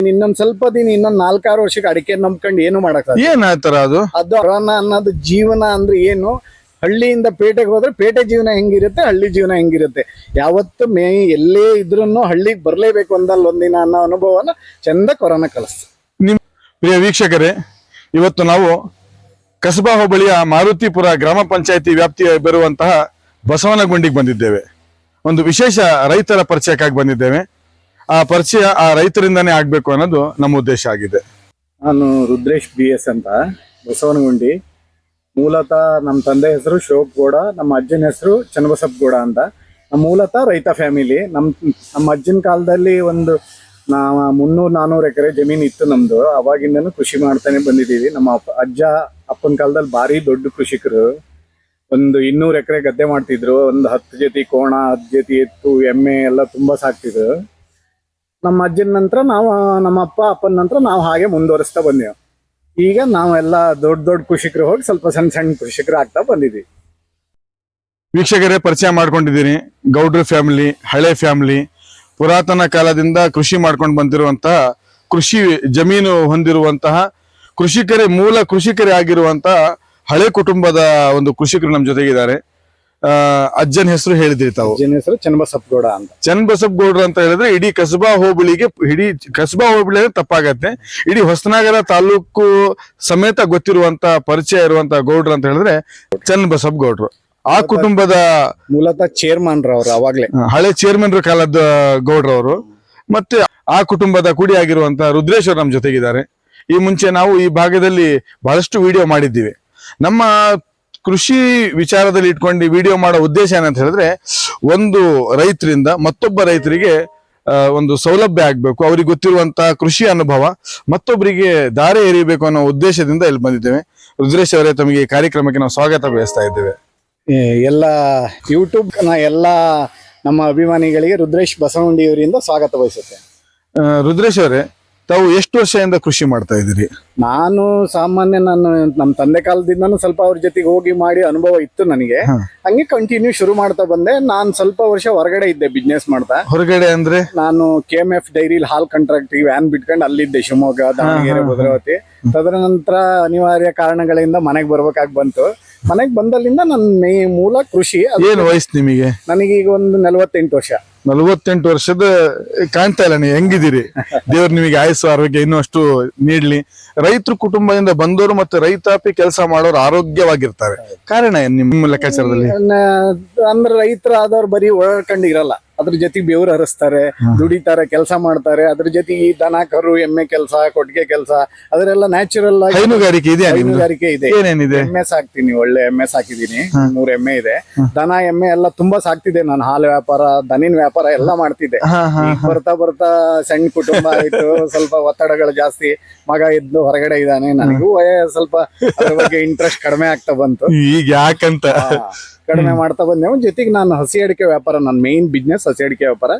ಇನ್ನೊಂದ್ ಸ್ವಲ್ಪ ದಿನ ಇನ್ನೊಂದ್ ನಾಲ್ಕಾರು ವರ್ಷಕ್ಕೆ ಅಡಿಕೆ ನಂಬ್ಕೊಂಡು ಏನು ಮಾಡಕ್ ಏನ್ ಆತರ ಅದು? ಅದು ಕೊರೋನಾ ಅನ್ನೋದು ಜೀವನ ಅಂದ್ರೆ ಏನು? ಹಳ್ಳಿಯಿಂದ ಪೇಟೆಗೆ ಹೋದ್ರೆ ಪೇಟೆ ಜೀವನ ಹೆಂಗಿರುತ್ತೆ ಹಳ್ಳಿ ಜೀವನ ಹೆಂಗಿರುತ್ತೆ. ಯಾವತ್ತು ಮೇ ಎಲ್ಲೇ ಇದ್ರೂ ಹಳ್ಳಿಗೆ ಬರಲೇಬೇಕು ಅಂದಲ್ಲ ಒಂದಿನ ಅನ್ನೋ ಅನುಭವನ ಚಂದ ಕೊರೋನಾ ಕಲಿಸ್ತು. ನಿಮ್ ಪ್ರಿಯ ವೀಕ್ಷಕರೇ ಇವತ್ತು ನಾವು ಕಸಬಾ ಹೋಬಳಿಯ ಮಾರುತಿಪುರ ಗ್ರಾಮ ಪಂಚಾಯತಿ ವ್ಯಾಪ್ತಿಯ ಬರುವಂತಹ ಬಸವನಗುಂಡಿಗೆ ಬಂದಿದ್ದೇವೆ. ಒಂದು ವಿಶೇಷ ರೈತರ ಪರಿಚಯಕ್ಕಾಗಿ ಬಂದಿದ್ದೇವೆ. ಆ ಪರಿಚಯ ಆ ರೈತರಿಂದಾನೇ ಆಗ್ಬೇಕು ಅನ್ನೋದು ನಮ್ಮ ಉದ್ದೇಶ ಆಗಿದೆ. ನಾನು ರುದ್ರೇಶ್ ಬಿ ಎಸ್ ಅಂತ, ಬಸವನಗುಂಡಿ. ಮೂಲತಃ ನಮ್ಮ ತಂದೆ ಹೆಸರು ಶೋಕ್ ಗೌಡ, ನಮ್ಮ ಅಜ್ಜನ ಹೆಸರು ಚನ್ನಬಸಪ್ಪ ಗೌಡ ಅಂತ. ನಮ್ಮ ಮೂಲತಃ ರೈತ ಫ್ಯಾಮಿಲಿ. ನಮ್ಮ ನಮ್ಮ ಅಜ್ಜನ ಕಾಲದಲ್ಲಿ ಒಂದು, ನಾ, ಮುನ್ನೂರು ನಾನ್ನೂರು ಎಕರೆ ಜಮೀನು ಇತ್ತು ನಮ್ದು. ಅವಾಗಿಂದನೂ ಕೃಷಿ ಮಾಡ್ತಾನೆ ಬಂದಿದ್ದೀವಿ. ನಮ್ಮ ಅಜ್ಜ ಅಪ್ಪನ ಕಾಲದಲ್ಲಿ ಭಾರಿ ದೊಡ್ಡ ಕೃಷಿಕರು. ಒಂದು ಇನ್ನೂರು ಎಕರೆ ಗದ್ದೆ ಮಾಡ್ತಿದ್ರು. ಒಂದು ಹತ್ತು ಜೊತೆ ಕೋಣ, ಹತ್ತು ಜೊತೆ ಎತ್ತು, ಎಮ್ಮೆ ಎಲ್ಲ ತುಂಬಾ ಸಾಕ್ತಿದ್ರು. ನಮ್ಮ ಅಜ್ಜನ ನಂತರ ನಾವು, ನಮ್ಮ ಅಪ್ಪ, ಅಪ್ಪನ ನಂತರ ನಾವು ಹಾಗೆ ಮುಂದುವರಿಸ್ತಾ ಬಂದೆವು. ಈಗ ನಾವೆಲ್ಲ ದೊಡ್ಡ ದೊಡ್ಡ ಕೃಷಿಕರು ಹೋಗಿ ಸ್ವಲ್ಪ ಸಣ್ಣ ಸಣ್ಣ ಕೃಷಿಕರು ಆಗ್ತಾ ಬಂದಿದ್ವಿ. ವೀಕ್ಷಕರೇ, ಪರಿಚಯ ಮಾಡ್ಕೊಂಡಿದ್ದೀನಿ. ಗೌಡ್ರ ಫ್ಯಾಮಿಲಿ, ಹಳೆ ಫ್ಯಾಮಿಲಿ, ಪುರಾತನ ಕಾಲದಿಂದ ಕೃಷಿ ಮಾಡ್ಕೊಂಡು ಬಂದಿರುವಂತಹ ಕೃಷಿ ಜಮೀನು ಹೊಂದಿರುವಂತಹ ಕೃಷಿಕರೇ, ಮೂಲ ಕೃಷಿಕರೇ ಆಗಿರುವಂತಹ ಹಳೆ ಕುಟುಂಬದ ಒಂದು ಕೃಷಿಕರು ನಮ್ಮ ಜೊತೆಗಿದ್ದಾರೆ. ಅಜ್ಜನ ಹೆಸರು ಹೇಳಿದ್ರಿ ತಾವು. ಅಜ್ಜನ ಹೆಸರು ಚನ್ನಬಸಪ್ಪಗೌಡ ಅಂತ. ಚನ್ನಬಸಪ್ಪಗೌಡ್ರ ಅಂತ ಹೇಳಿದ್ರೆ ಇಡೀ ಕಸಬಾ ಹೋಬಳಿಗೆ ಇಡೀ ಕಸಬಾ ಹೋಬಳಿ ಅಂದ್ರೆ ತಪ್ಪಾಗತ್ತೆ. ಇಡೀ ಹೊಸನಗರ ತಾಲೂಕು ಸಮೇತ ಗೊತ್ತಿರುವಂತ ಪರಿಚಯ ಇರುವಂತ ಗೌಡ್ರು ಅಂತ ಹೇಳಿದ್ರೆ ಚನ್ನಬಸಪ್ಪಗೌಡ್ರು. ಆ ಕುಟುಂಬದ ಮೂಲತಃ ಚೇರ್ಮನ್ ರವರು ಅವಾಗ್ಲೇ. ಹಳೆ ಚೇರ್ಮನ್ ಕಾಲದ ಗೌಡ್ರು ಅವರು ಮತ್ತೆ ಆ ಕುಟುಂಬದ ಕುಡಿಯಾಗಿರುವಂತ ರುದ್ರೇಶ್ವರ್ ನಮ್ಮ ಜೊತೆಗಿದ್ದಾರೆ. ಈ ಮುಂಚೆ ನಾವು ಈ ಭಾಗದಲ್ಲಿ ಬಹಳಷ್ಟು ವಿಡಿಯೋ ಮಾಡಿದ್ದೀವಿ. ನಮ್ಮ ಕೃಷಿ ವಿಚಾರದಲ್ಲಿ ಇಟ್ಕೊಂಡು ವಿಡಿಯೋ ಮಾಡೋ ಉದ್ದೇಶ ಏನಂತ ಹೇಳಿದ್ರೆ ಒಂದು ರೈತರಿಂದ ಮತ್ತೊಬ್ಬ ರೈತರಿಗೆ ಒಂದು ಸೌಲಭ್ಯ ಆಗ್ಬೇಕು ಅವ್ರಿಗೆ ಗೊತ್ತಿರುವಂತಹ ಕೃಷಿ ಅನುಭವ ಮತ್ತೊಬ್ಬರಿಗೆ ದಾರಿ ಎರಿಬೇಕು ಅನ್ನೋ ಉದ್ದೇಶದಿಂದ ಇಲ್ಲಿ ಬಂದಿದ್ದೇವೆ. ರುದ್ರೇಶ್ ಅವರೇ ತಮಗೆ ಈ ಕಾರ್ಯಕ್ರಮಕ್ಕೆ ನಾವು ಸ್ವಾಗತ ಬಯಸ್ತಾ ಇದ್ದೇವೆ. ಎಲ್ಲ ಯೂಟ್ಯೂಬ್ನ ಎಲ್ಲ ನಮ್ಮ ಅಭಿಮಾನಿಗಳಿಗೆ ರುದ್ರೇಶ್ ಬಸವನಗುಂಡಿಯವರಿಂದ ಸ್ವಾಗತ ಬಯಸುತ್ತೆ ರುದ್ರೇಶ್ ಅವರೇ ತಾವು ಎಷ್ಟು ವರ್ಷದಿಂದ ಕೃಷಿ ಮಾಡ್ತಾ ಇದ್ದೀರಿ? ನಾನು ಸಾಮಾನ್ಯ ನಾನು ನಮ್ಮ ತಂದೆ ಕಾಲದಿಂದನೂ ಸ್ವಲ್ಪ ಅವ್ರ ಜೊತೆಗೆ ಹೋಗಿ ಮಾಡಿ ಅನುಭವ ಇತ್ತು ನನಗೆ. ಹಂಗೆ ಕಂಟಿನ್ಯೂ ಶುರು ಮಾಡ್ತಾ ಬಂದೆ. ನಾನು ಸ್ವಲ್ಪ ವರ್ಷ ಹೊರಗಡೆ ಇದ್ದೆ ಬಿಸ್ನೆಸ್ ಮಾಡ್ತಾ. ಹೊರಗಡೆ ಅಂದ್ರೆ? ನಾನು ಕೆ ಎಂ ಎಫ್ ಡೈರಿಲಿ ಹಾಲ್ ಕಾಂಟ್ರಾಕ್ಟ್ ವ್ಯಾನ್ ಬಿಟ್ಕೊಂಡು ಅಲ್ಲಿದ್ದೆ ಶಿವಮೊಗ್ಗ ದಾವಣಗೆರೆ ಭದ್ರಾವತಿ. ತದನಂತರ ಅನಿವಾರ್ಯ ಕಾರಣಗಳಿಂದ ಮನೆಗೆ ಬರ್ಬೇಕಾಗಿ ಬಂತು. ಮನೆಗೆ ಬಂದಲ್ಲಿಂದ ನನ್ನ ಮೇ ಮೂಲ ಕೃಷಿ ಏನು ವಯಸ್ಸು ನಿಮಗೆ? ನನಗೀಗ ಒಂದು ನಲವತ್ತೆಂಟು ವರ್ಷ. ನಲವತ್ತೆಂಟು ವರ್ಷದ ಕಾಣ್ತಾ ಇಲ್ಲ ನೀವು ಹೆಂಗಿದ್ದೀರಿ? ದೇವ್ರ ನಿಮಗೆ ಆಯಸ್ಸು, ಆರೋಗ್ಯ ಇನ್ನೂ ಅಷ್ಟು ನೀಡ್ಲಿ. ರೈತರು ಕುಟುಂಬದಿಂದ ಬಂದವರು ಮತ್ತೆ ರೈತಾಪಿ ಕೆಲಸ ಮಾಡೋರು ಆರೋಗ್ಯವಾಗಿರ್ತಾರೆ. ಕಾರಣ ನಿಮ್ಮ ಲೆಕ್ಕಾಚಾರದಲ್ಲಿ? ಅಂದ್ರೆ ರೈತರ ಆದವ್ರು ಬರೀ ಒಳಕಂಡಿರಲ್ಲ. ಅದ್ರ ಜೊತೆಗೆ ಬೆವ್ರು ಹರಿಸ್ತಾರೆ ದುಡಿತಾರೆ ಕೆಲಸ ಮಾಡ್ತಾರೆ. ಅದ್ರ ಜೊತೆಗೆ ಈ ದನ ಕರು ಎಮ್ಮೆ ಕೆಲಸ ಕೊಟ್ಟಿಗೆ ಕೆಲಸ ಅದರೆಲ್ಲ ನ್ಯಾಚುರಲ್ ಆಗಿ ಹೈನುಗಾರಿಕೆ ಇದೆ ಹೈನುಗಾರಿಕೆ ಇದೆ. ಏನೇನಿದೆ? ಎಮ್ಮೆ ಸಾಕ್ತೀನಿ ಒಳ್ಳೆ ಎಮ್ಮೆ ಸಾಕಿದೀನಿ ಮೂರ್ ಎಮ್ಮೆ ಇದೆ. ದನ ಎಮ್ಮೆ ಎಲ್ಲ ತುಂಬಾ ಸಾಕ್ತಿದೆ ನಾನು. ಹಾಲು ವ್ಯಾಪಾರ ದನಿನ ವ್ಯಾಪಾರ ಎಲ್ಲ ಮಾಡ್ತಿದ್ದೆ. ಬರ್ತಾ ಬರ್ತಾ ಸಣ್ಣ ಕುಟುಂಬ ಆಯ್ತು ಸ್ವಲ್ಪ ಒತ್ತಡಗಳು ಜಾಸ್ತಿ. ಮಗ ಇದ್ದು ಹೊರಗಡೆ ಇದ್ದಾನೆ. ನನಗೂ ಸ್ವಲ್ಪ ಅದ್ರ ಬಗ್ಗೆ ಇಂಟ್ರೆಸ್ಟ್ ಕಡಿಮೆ ಆಗ್ತಾ ಬಂತು. ಈಗ ಯಾಕಂತ? ಕಡಿಮೆ ಮಾಡ್ತಾ ಬಂದೆ. ಜೊತೆಗೆ ನಾನು ಹಸಿ ಅಡಿಕೆ ವ್ಯಾಪಾರ ನನ್ನ ಮೇನ್ ಬಿಸ್ನೆಸ್ ಹಸಿ ಅಡಿಕೆ ವ್ಯಾಪಾರ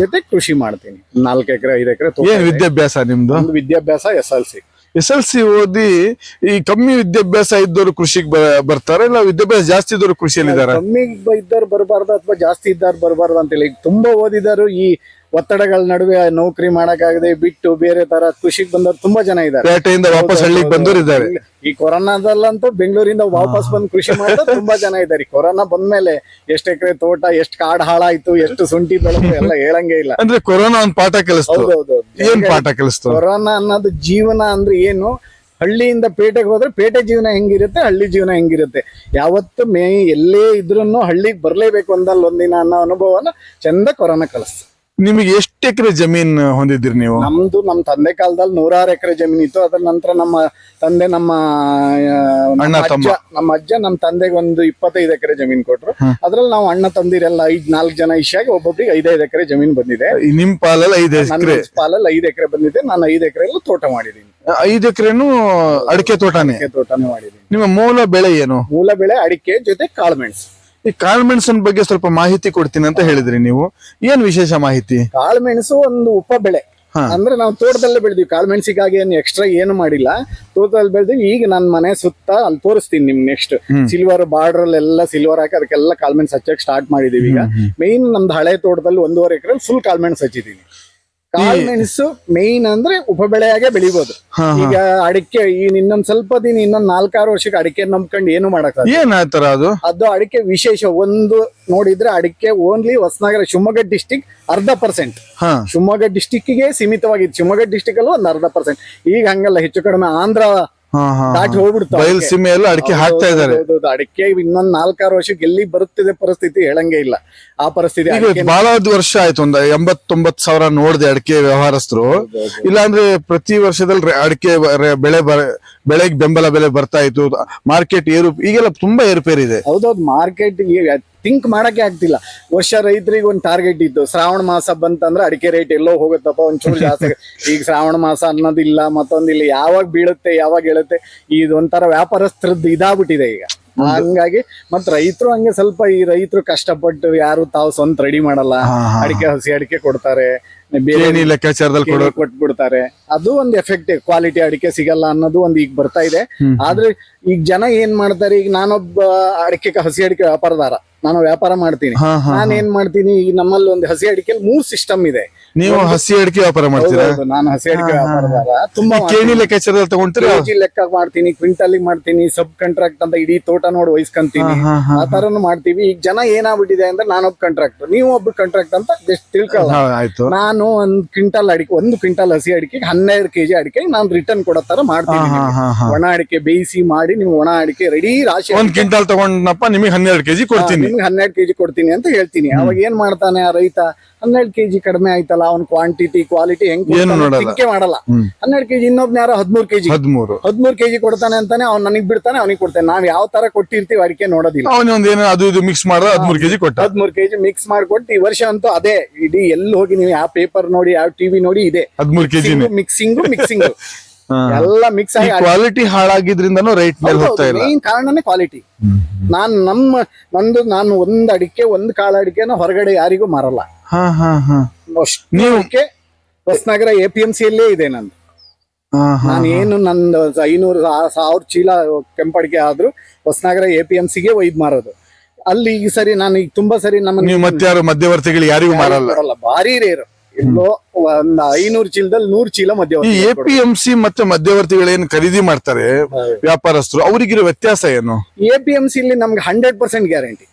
ಜೊತೆಗೆ ಜೊತೆ ಕೃಷಿ ಮಾಡ್ತೀನಿ. ನಾಲ್ಕು ಎಕರೆ ಐದು ಎಕರೆ ಏನ್ ವಿದ್ಯಾಭ್ಯಾಸ ನಿಮ್ದು? ಒಂದು ವಿದ್ಯಾಭ್ಯಾಸ S L C S L C ಓದಿ ಈ ಕಮ್ಮಿ ವಿದ್ಯಾಭ್ಯಾಸ ಇದ್ದವರು ಕೃಷಿಗೆ ಬರ್ತಾರೆ? ಇಲ್ಲ ವಿದ್ಯಾಭ್ಯಾಸ ಜಾಸ್ತಿ ಇದ್ದವರು ಕೃಷಿಯಲ್ಲಿ ಇದ್ದಾರೆ ಕಮ್ಮಿ ಇದ್ದವ್ರು ಬರಬಾರ್ದು ಅಥವಾ ಜಾಸ್ತಿ ಇದ್ದವ್ರು ಬರಬಾರ್ದು ಅಂತೇಳಿ ತುಂಬಾ ಓದಿದಾರು. ಈ ಒತ್ತಡಗಳ ನಡುವೆ ನೌಕರಿ ಮಾಡಕ್ಕಾಗದೆ ಬಿಟ್ಟು ಬೇರೆ ತರ ಕೃಷಿಗೆ ಬಂದವ್ರು ತುಂಬಾ ಜನ ಇದ್ದಾರೆ. ಪೇಟೆಯಿಂದ ವಾಪಸ್ ಹಳ್ಳಿಗೆ ಬಂದವರು ಇದ್ದಾರೆ ಈ ಕೊರೋನಾದಲ್ಲಂತೂ ಬೆಂಗಳೂರಿಂದ ವಾಪಸ್ ಬಂದು ಕೃಷಿ ಮಾಡಿದ ತುಂಬಾ ಜನ ಇದ್ದಾರೆ. ಈ ಕೊರೋನಾ ಬಂದ್ಮೇಲೆ ಎಷ್ಟು ಎಕರೆ ತೋಟ ಎಷ್ಟು ಕಾಡ್ ಹಾಳಾಯ್ತು ಎಷ್ಟು ಶುಂಠಿ ಬೆಳೆದು ಎಲ್ಲ ಹೇಳಂಗೆ ಇಲ್ಲ. ಅಂದ್ರೆ ಕೊರೋನಾ ಒಂದು ಪಾಠ ಕಲಿಸ್ತು ಹೌದೌದು ಏನ್ ಪಾಠ ಕಲಿಸ್ತು ಕೊರೋನಾ ಅನ್ನೋದು ಜೀವನ ಅಂದ್ರೆ ಏನು? ಹಳ್ಳಿಯಿಂದ ಪೇಟೆಗೆ ಹೋದ್ರೆ ಪೇಟೆ ಜೀವನ ಹೆಂಗಿರುತ್ತೆ ಹಳ್ಳಿ ಜೀವನ ಹೆಂಗಿರುತ್ತೆ. ಯಾವತ್ತು ಮೇ ಎಲ್ಲೇ ಇದ್ರೂ ಹಳ್ಳಿಗೆ ಬರಲೇಬೇಕು ಅಂದಲ್ಲಿ ಒಂದಿನ ಅನ್ನೋ ಅನುಭವನ ಚಂದ ಕೊರೋನಾ ಕಲಿಸ್ತು. ನಿಮಗೆ ಎಷ್ಟು ಎಕರೆ ಜಮೀನ್ ಹೊಂದಿದ್ದೀರಿ ನೀವು? ನಮ್ದು ನಮ್ಮ ತಂದೆ ಕಾಲದಲ್ಲಿ ನೂರಾರು ಎಕರೆ ಜಮೀನ್ ಇತ್ತು. ಅದ್ರ ನಂತರ ನಮ್ಮ ತಂದೆ ನಮ್ಮ ಆ, ನಮ್ಮ ಅಣ್ಣ, ತಮ್ಮ. ಅಜ್ಜ ನಮ್ಮ ಅಜ್ಜ ನಮ್ಮ ತಂದೆಗೆ ಒಂದು ಇಪ್ಪತ್ತೈದು ಎಕರೆ ಜಮೀನ್ ಕೊಟ್ರು. ಅದ್ರಲ್ಲಿ ನಾವು ಅಣ್ಣ ತಂದಿರೆಲ್ಲ ಐದ್ ನಾಲ್ಕು ಜನ ಇಷ್ಟಾಗಿ ಒಬ್ಬೊಬ್ರಿಗೆ ಐದೈದು ಎಕರೆ ಜಮೀನ್ ಬಂದಿದೆ. ಈ ನಿಮ್ ಪಾಲಲ್ಲಿ ಐದು ನನ್ನ ಎಕರೆ. ಪಾಲಲ್ಲಿ ಐದು ಎಕರೆ ಬಂದಿದೆ. ನಾನು ಐದು ಎಕರೆ ಎಲ್ಲ ತೋಟ ಮಾಡಿದ್ದೀನಿ. ಐದು ಎಕರೆನು ಅಡಿಕೆ ತೋಟನೇ? ಅಡಿಕೆ ತೋಟನೇ ಮಾಡಿದ್ದೀನಿ. ನಿಮ್ಮ ಮೂಲ ಬೆಳೆ ಏನು? ಮೂಲ ಬೆಳೆ ಅಡಿಕೆ ಜೊತೆ ಕಾಳುಮೆಣಸು ಈ ಕಾಳುಮೆಣಸಿನ ಬಗ್ಗೆ ಸ್ವಲ್ಪ ಮಾಹಿತಿ ಕೊಡ್ತೀನಿ ಅಂತ ಹೇಳಿದ್ರಿ ನೀವು. ಏನ್ ವಿಶೇಷ ಮಾಹಿತಿ? ಕಾಳುಮೆಣಸು ಒಂದು ಉಪ ಬೆಳೆ. ಅಂದ್ರೆ ನಾವು ತೋಟದಲ್ಲೇ ಬೆಳೆದಿವಿ. ಕಾಳುಮೆಣಸಿಗಾಗಿ ಏನು ಎಕ್ಸ್ಟ್ರಾ ಏನು ಮಾಡಿಲ್ಲ. ತೋಟದಲ್ಲಿ ಬೆಳೆದಿವಿ. ಈಗ ನನ್ನ ಮನೆ ಸುತ್ತ ಅಲ್ಲಿ ತೋರಿಸ್ತೀನಿ ನಿಮ್ ನೆಕ್ಸ್ಟ್ ಸಿಲ್ವರ್ ಬಾರ್ಡರ್ ಎಲ್ಲ ಸಿಲ್ವರ್ ಹಾಕಿ ಅದಕ್ಕೆಲ್ಲ ಕಾಳುಮೆಣಸು ಹಚ್ಚಕ್ ಸ್ಟಾರ್ಟ್ ಮಾಡಿದೀವಿ ಈಗ. ಮೇನ್ ನಮ್ದು ಹಳೆ ತೋಟದಲ್ಲಿ ಒಂದೂವರೆ ಎಕರೆ ಫುಲ್ ಕಾಳುಮೆಣಸು ಹಚ್ಚಿದೀನಿ. ಕಾಳು ಮೆಣಸು ಮೇನ್ ಅಂದ್ರೆ ಉಪಬೆಳೆಯಾಗೆ ಹಾ. ಈಗ ಅಡಿಕೆ ಈ ಇನ್ನೊಂದ್ ಸ್ವಲ್ಪ ದಿನ ಇನ್ನೊಂದ್ ನಾಲ್ಕಾರು ವರ್ಷಕ್ಕೆ ಅಡಿಕೆ ನಂಬ್ಕೊಂಡು ಏನು ಮಾಡಕ್ ಏನಾಯ್ತಾರ ಅದು? ಅದು ಅಡಿಕೆ ವಿಶೇಷ ಒಂದು ನೋಡಿದ್ರೆ ಅಡಿಕೆ ಓನ್ಲಿ ಹೊಸನಗರ ಶಿವಮೊಗ್ಗ ಡಿಸ್ಟಿಕ್ ಅರ್ಧ ಪರ್ಸೆಂಟ್ ಶಿವಮೊಗ್ಗ ಡಿಸ್ಟಿಕ್ಗೆ ಸೀಮಿತವಾಗಿತ್ತು ಶಿವಮೊಗ್ಗ ಡಿಸ್ಟಿಕ್ ಅಲ್ಲೂ ಒಂದ್ ಅರ್ಧ ಪರ್ಸೆಂಟ್ ಈಗ ಹಂಗಲ್ಲ ಹೆಚ್ಚು ಕಡಿಮೆ ಆಂಧ್ರ ದಾಟಿ ಹೋಗ್ಬಿಡ್ತಾರೆ ಅಡಿಕೆ. ಹಾಕ್ತಾ ಇದ್ದಾರೆ. ಅಡಿಕೆ ಇನ್ನೊಂದ್ ನಾಲ್ಕಾರು ವರ್ಷಕ್ಕೆ ಎಲ್ಲಿ ಬರುತ್ತಿದೆ ಪರಿಸ್ಥಿತಿ ಹೇಳಂಗೆ ಇಲ್ಲ. ಆ ಪರಿಸ್ಥಿತಿ ಈಗ ಅಡಿಕೆ ಬಹಳ ವರ್ಷ ಆಯ್ತು ಒಂದ್ ಎಂಬತ್ತೊಂಬತ್ ಸಾವಿರ ನೋಡಿದೆ ಅಡಿಕೆ ವ್ಯವಹಾರಸ್ಥರು. ಇಲ್ಲಾಂದ್ರೆ ಪ್ರತಿ ವರ್ಷದಲ್ಲಿ ರೆ- ಅಡಿಕೆ ಬ- ರೆ- ಬೆಳೆ ಬರ- ಬೆಳೆಗೆ ಬೆಂಬಲ ಬೆಲೆ ಬರ್ತಾ ಇತ್ತು. ಮಾರ್ಕೆಟ್ ಏರು ಈಗೆಲ್ಲ ತುಂಬಾ ಏರುಪೇರಿದೆ. ಹೌದೌದು ಮಾರ್ಕೆಟ್ ಥಿಂಕ್ ಮಾಡಕ್ಕೆ ಆಗ್ತಿಲ್ಲ. ವರ್ಷ ರೈತರಿಗೆ ಒಂದು ಟಾರ್ಗೆಟ್ ಇತ್ತು. ಶ್ರಾವಣ ಮಾಸ ಬಂತಂದ್ರೆ ಅಡಿಕೆ ರೇಟ್ ಎಲ್ಲೋ ಹೋಗುತ್ತಪ್ಪ ಒಂಚೂರು ಜಾಸ್ತಿ. ಈಗ ಶ್ರಾವಣ ಮಾಸ ಅನ್ನೋದಿಲ್ಲ ಮತ್ತೊಂದಿಲ್ಲ. ಯಾವಾಗ ಬೀಳುತ್ತೆ ಯಾವಾಗ ಹೇಳುತ್ತೆ ಇದೊಂಥರ ವ್ಯಾಪಾರಸ್ಥರದ್ದು ಇದಾಗ್ಬಿಟ್ಟಿದೆ ಈಗ. ಹಂಗಾಗಿ ಮತ್ ರೈತರು ಹಂಗೆ ಸ್ವಲ್ಪ ಈ ರೈತರು ಕಷ್ಟಪಟ್ಟು ಯಾರು ತಾವು ಸ್ವಂತ ರೆಡಿ ಮಾಡಲ್ಲ. ಅಡಿಕೆ ಹಸಿ ಅಡಿಕೆ ಕೊಡ್ತಾರೆ. ಬೇರೆ ಲೆಕ್ಕಾಚಾರದಲ್ಲಿ ಕೊಟ್ಬಿಡ್ತಾರೆ. ಅದು ಒಂದು ಎಫೆಕ್ಟ್ ಕ್ವಾಲಿಟಿ ಅಡಿಕೆ ಸಿಗಲ್ಲ ಅನ್ನೋದು ಒಂದು ಈಗ ಬರ್ತಾ ಇದೆ. ಆದ್ರೆ ಈಗ ಜನ ಏನ್ ಮಾಡ್ತಾರೆ ಈಗ ನಾನೊಬ್ಬ ಅಡಿಕೆ ಹಸಿ ಅಡಿಕೆ ವ್ಯಾಪಾರದಾರ. ನಾನು ವ್ಯಾಪಾರ ಮಾಡ್ತೀನಿ. ನಾನು ಏನ್ ಮಾಡ್ತೀನಿ ಈಗ ನಮ್ಮಲ್ಲಿ ಒಂದು ಹಸಿ ಅಡಿಕೆಲಿ ಮೂರ್ ಸಿಸ್ಟಮ್ ಇದೆ. ನೀವು ಹಸಿ ಅಡಿಕೆ ವ್ಯಾಪಾರ ಮಾಡ್ತೀರಾ? ನಾನು ಹಸಿ ಅಡಿಕೆ ವ್ಯಾಪಾರ. ವ್ಯಾಪಾರದಾರ ತುಂಬಾ ಕೇಣಿ ಲೆಕ್ಕಾಚಾರದಲ್ಲಿ ತಗೊಂತೀರಾ ಕೆಜಿ ಲೆಕ್ಕ ಮಾಡ್ತೀನಿ ಕ್ವಿಂಟಲ್ ಮಾಡ್ತೀನಿ ಸಬ್ ಕಾಂಟ್ರಾಕ್ಟ್ ಅಂತ ಇಡೀ ತೋಟ ನೋಡಿ ವಹಿಸ್ಕೊಂತೀನಿ. ಆ ತರನು ಮಾಡ್ತೀವಿ. ಈಗ ಜನ ಏನಾಗ್ಬಿಟ್ಟಿದೆ ಅಂದ್ರೆ ನಾನೊಬ್ಬ ಕಾಂಟ್ರಾಕ್ಟ್ ನೀವು ಒಬ್ಬ ಕಾಂಟ್ರಾಕ್ಟ್ ಅಂತ ಜಸ್ಟ್ ತಿಳ್ಕೊಳ್ಳ ಹಾ, ಆಯ್ತು. ನಾನು ಒಂದ್ ಕ್ವಿಂಟಲ್ ಅಡಿಕೆ ಒಂದು ಕ್ವಿಂಟಲ್ ಹಸಿ ಅಡಿಕೆ ಹನ್ನೆರಡು ಕೆಜಿ ಅಡಿಕೆ ನಾನು ರಿಟರ್ನ್ ಕೊಡೋ ತರ ಮಾಡ್ತೀನಿ. ಹಾ, ಹಾ, ಹಾ. ಒಣ ಅಡಿಕೆ ಬೇಯಿಸಿ ಮಾಡಿ ನಿಮ್ಗೆ ಒಣ ಅಡಿಕೆ ರೆಡಿ ರಾಶಿ ಒಂದ್ ಕ್ವಿಂಟಲ್ ತಗೊಂಡಪ್ಪ ನಿಮಗೆ ಹನ್ನೆರಡು ಕೆಜಿ ಕೊಡ್ತೀನಿ. ನಿಮ್ಗೆ ಹನ್ನೆರಡು ಕೆಜಿ ಕೊಡ್ತೀನಿ ಅಂತ ಹೇಳ್ತೀನಿ. ಅವಾಗ ಏನ್ ಮಾಡ್ತಾನೆ ಆ ರೈತ? ಹನ್ನೆರಡು ಕೆಜಿ ಕಡಿಮೆ ಆಯ್ತಲ್ಲ ಅವ್ನ ಕ್ವಾಂಟಿಟಿ ಕ್ವಾಲಿಟಿ ಹೆಂಗ್. ತಿಂಕೆ ಮಾಡಲ್ಲ. ಹನ್ನೆರಡು ಕೆಜಿ ಇನ್ನೊಬ್ನ ಯಾರೋ ಹದಿಮೂರು ಕೆಜಿ ಹದ್ಮೂರು. ಹದಿಮೂರು ಕೆಜಿ ಕೊಡ್ತಾನೆ ಅಂತಾನೆ ಅವ್ನ್ ನನಗ್ ಬಿಡ್ತಾನೆ ಅವನಿಗೆ ಕೊಡ್ತಾನೆ. ನಾವ್ ಯಾವ ತರ ಕೊಟ್ಟಿರ್ತೀವಿ ಅಡಿಕೆ ನೋಡೋದಿಲ್ಲ. ಏನೋ ಅದು ಇದು ಮಿಕ್ಸ್ ಮಾಡಿದ್ರೆ ಹದ್ಮೂರು ಕೆಜಿ ಕೊಟ್ಟ. ಹದಿಮೂರು ಕೆಜಿ ಮಿಕ್ಸ್ ಮಾಡ್ಕೊಟ್ಟು ಈ ವರ್ಷ ಅಂತೂ ಅದೇ ಇಡೀ ಎಲ್ಲಿ ಹೋಗಿ ನೀವು ಯಾವ ಪೇಪರ್ ನೋಡಿ ಯಾವ ಟಿವಿ ನೋಡಿ ಇದೆ. ಹದ್ಮೂರು ಕೆಜಿ ಮಿಕ್ಸಿಂಗ್ ಮಿಕ್ಸಿಂಗ್ ಎಲ್ಲ ಮಿಕ್ಸ್ ಆಗಿ ಕ್ವಾಲಿಟಿ ಹಾಳಾಗಿದ್ರಿಂದನೂ ರೇಟ್ ಮೇಲೆ ಹೋಗ್ತಾ ಇಲ್ಲ. ಮೇನ್ ಕಾರಣನೇ ಕ್ವಾಲಿಟಿ ನಾನ್ ನಮ್ಮ ನಂದು ನಾನು ಒಂದ್ ಅಡಿಕೆ ಒಂದ್ ಕಾಳ ಅಡಿಕೆನ ಹೊರಗಡೆ ಯಾರಿಗೂ ಮಾರಲ್ಲ. ಹಾ ಹಾ ಹಾ. ನೀವು Hosanagara A P M C ಅಲ್ಲೇ ಇದೆ ನಂದು. ಹಾ ಹಾ ನಾನು ಏನು ನಂದು ಐನೂರು ಸಾವಿರ ಚೀಲ ಕೆಂಪಡಿಕೆ ಆದ್ರೂ ಹೊಸನಗರ ಎ ಪಿ ಎಂ ಸಿಗೆ ಒಯ್ದು ಮಾರೋದು. ಅಲ್ಲಿ ಈ ಸರಿ ನಾನು ಈಗ ತುಂಬಾ ಸರಿ ನಮ್ಮ ನೀವು ಮತ್ತಾರು ಮಧ್ಯವರ್ತಿಗಳು ಯಾರಿಗೂ ಮಾರಲ್ಲ? ಭಾರಿ ರೇರು. ಎಲ್ಲೋ ಒಂದ್ ಐನೂರು ಚೀಲದಲ್ಲಿ ನೂರ್ ಚೀಲ ಮಧ್ಯವರ್ತಿ ಎ ಪಿ ಎಂ ಸಿ ಮತ್ತೆ ಮಧ್ಯವರ್ತಿಗಳು ಏನು ಖರೀದಿ ಮಾಡ್ತಾರೆ ವ್ಯಾಪಾರಸ್ಥರು ಅವ್ರಿಗಿರೋ ವ್ಯತ್ಯಾಸ ಏನು? ಎ ಪಿ ಎಂ ಸಿ ಇಲ್ಲಿ ನಮ್ಗೆ ಹಂಡ್ರೆಡ್ ಪರ್ಸೆಂಟ್ ಗ್ಯಾರಂಟಿ.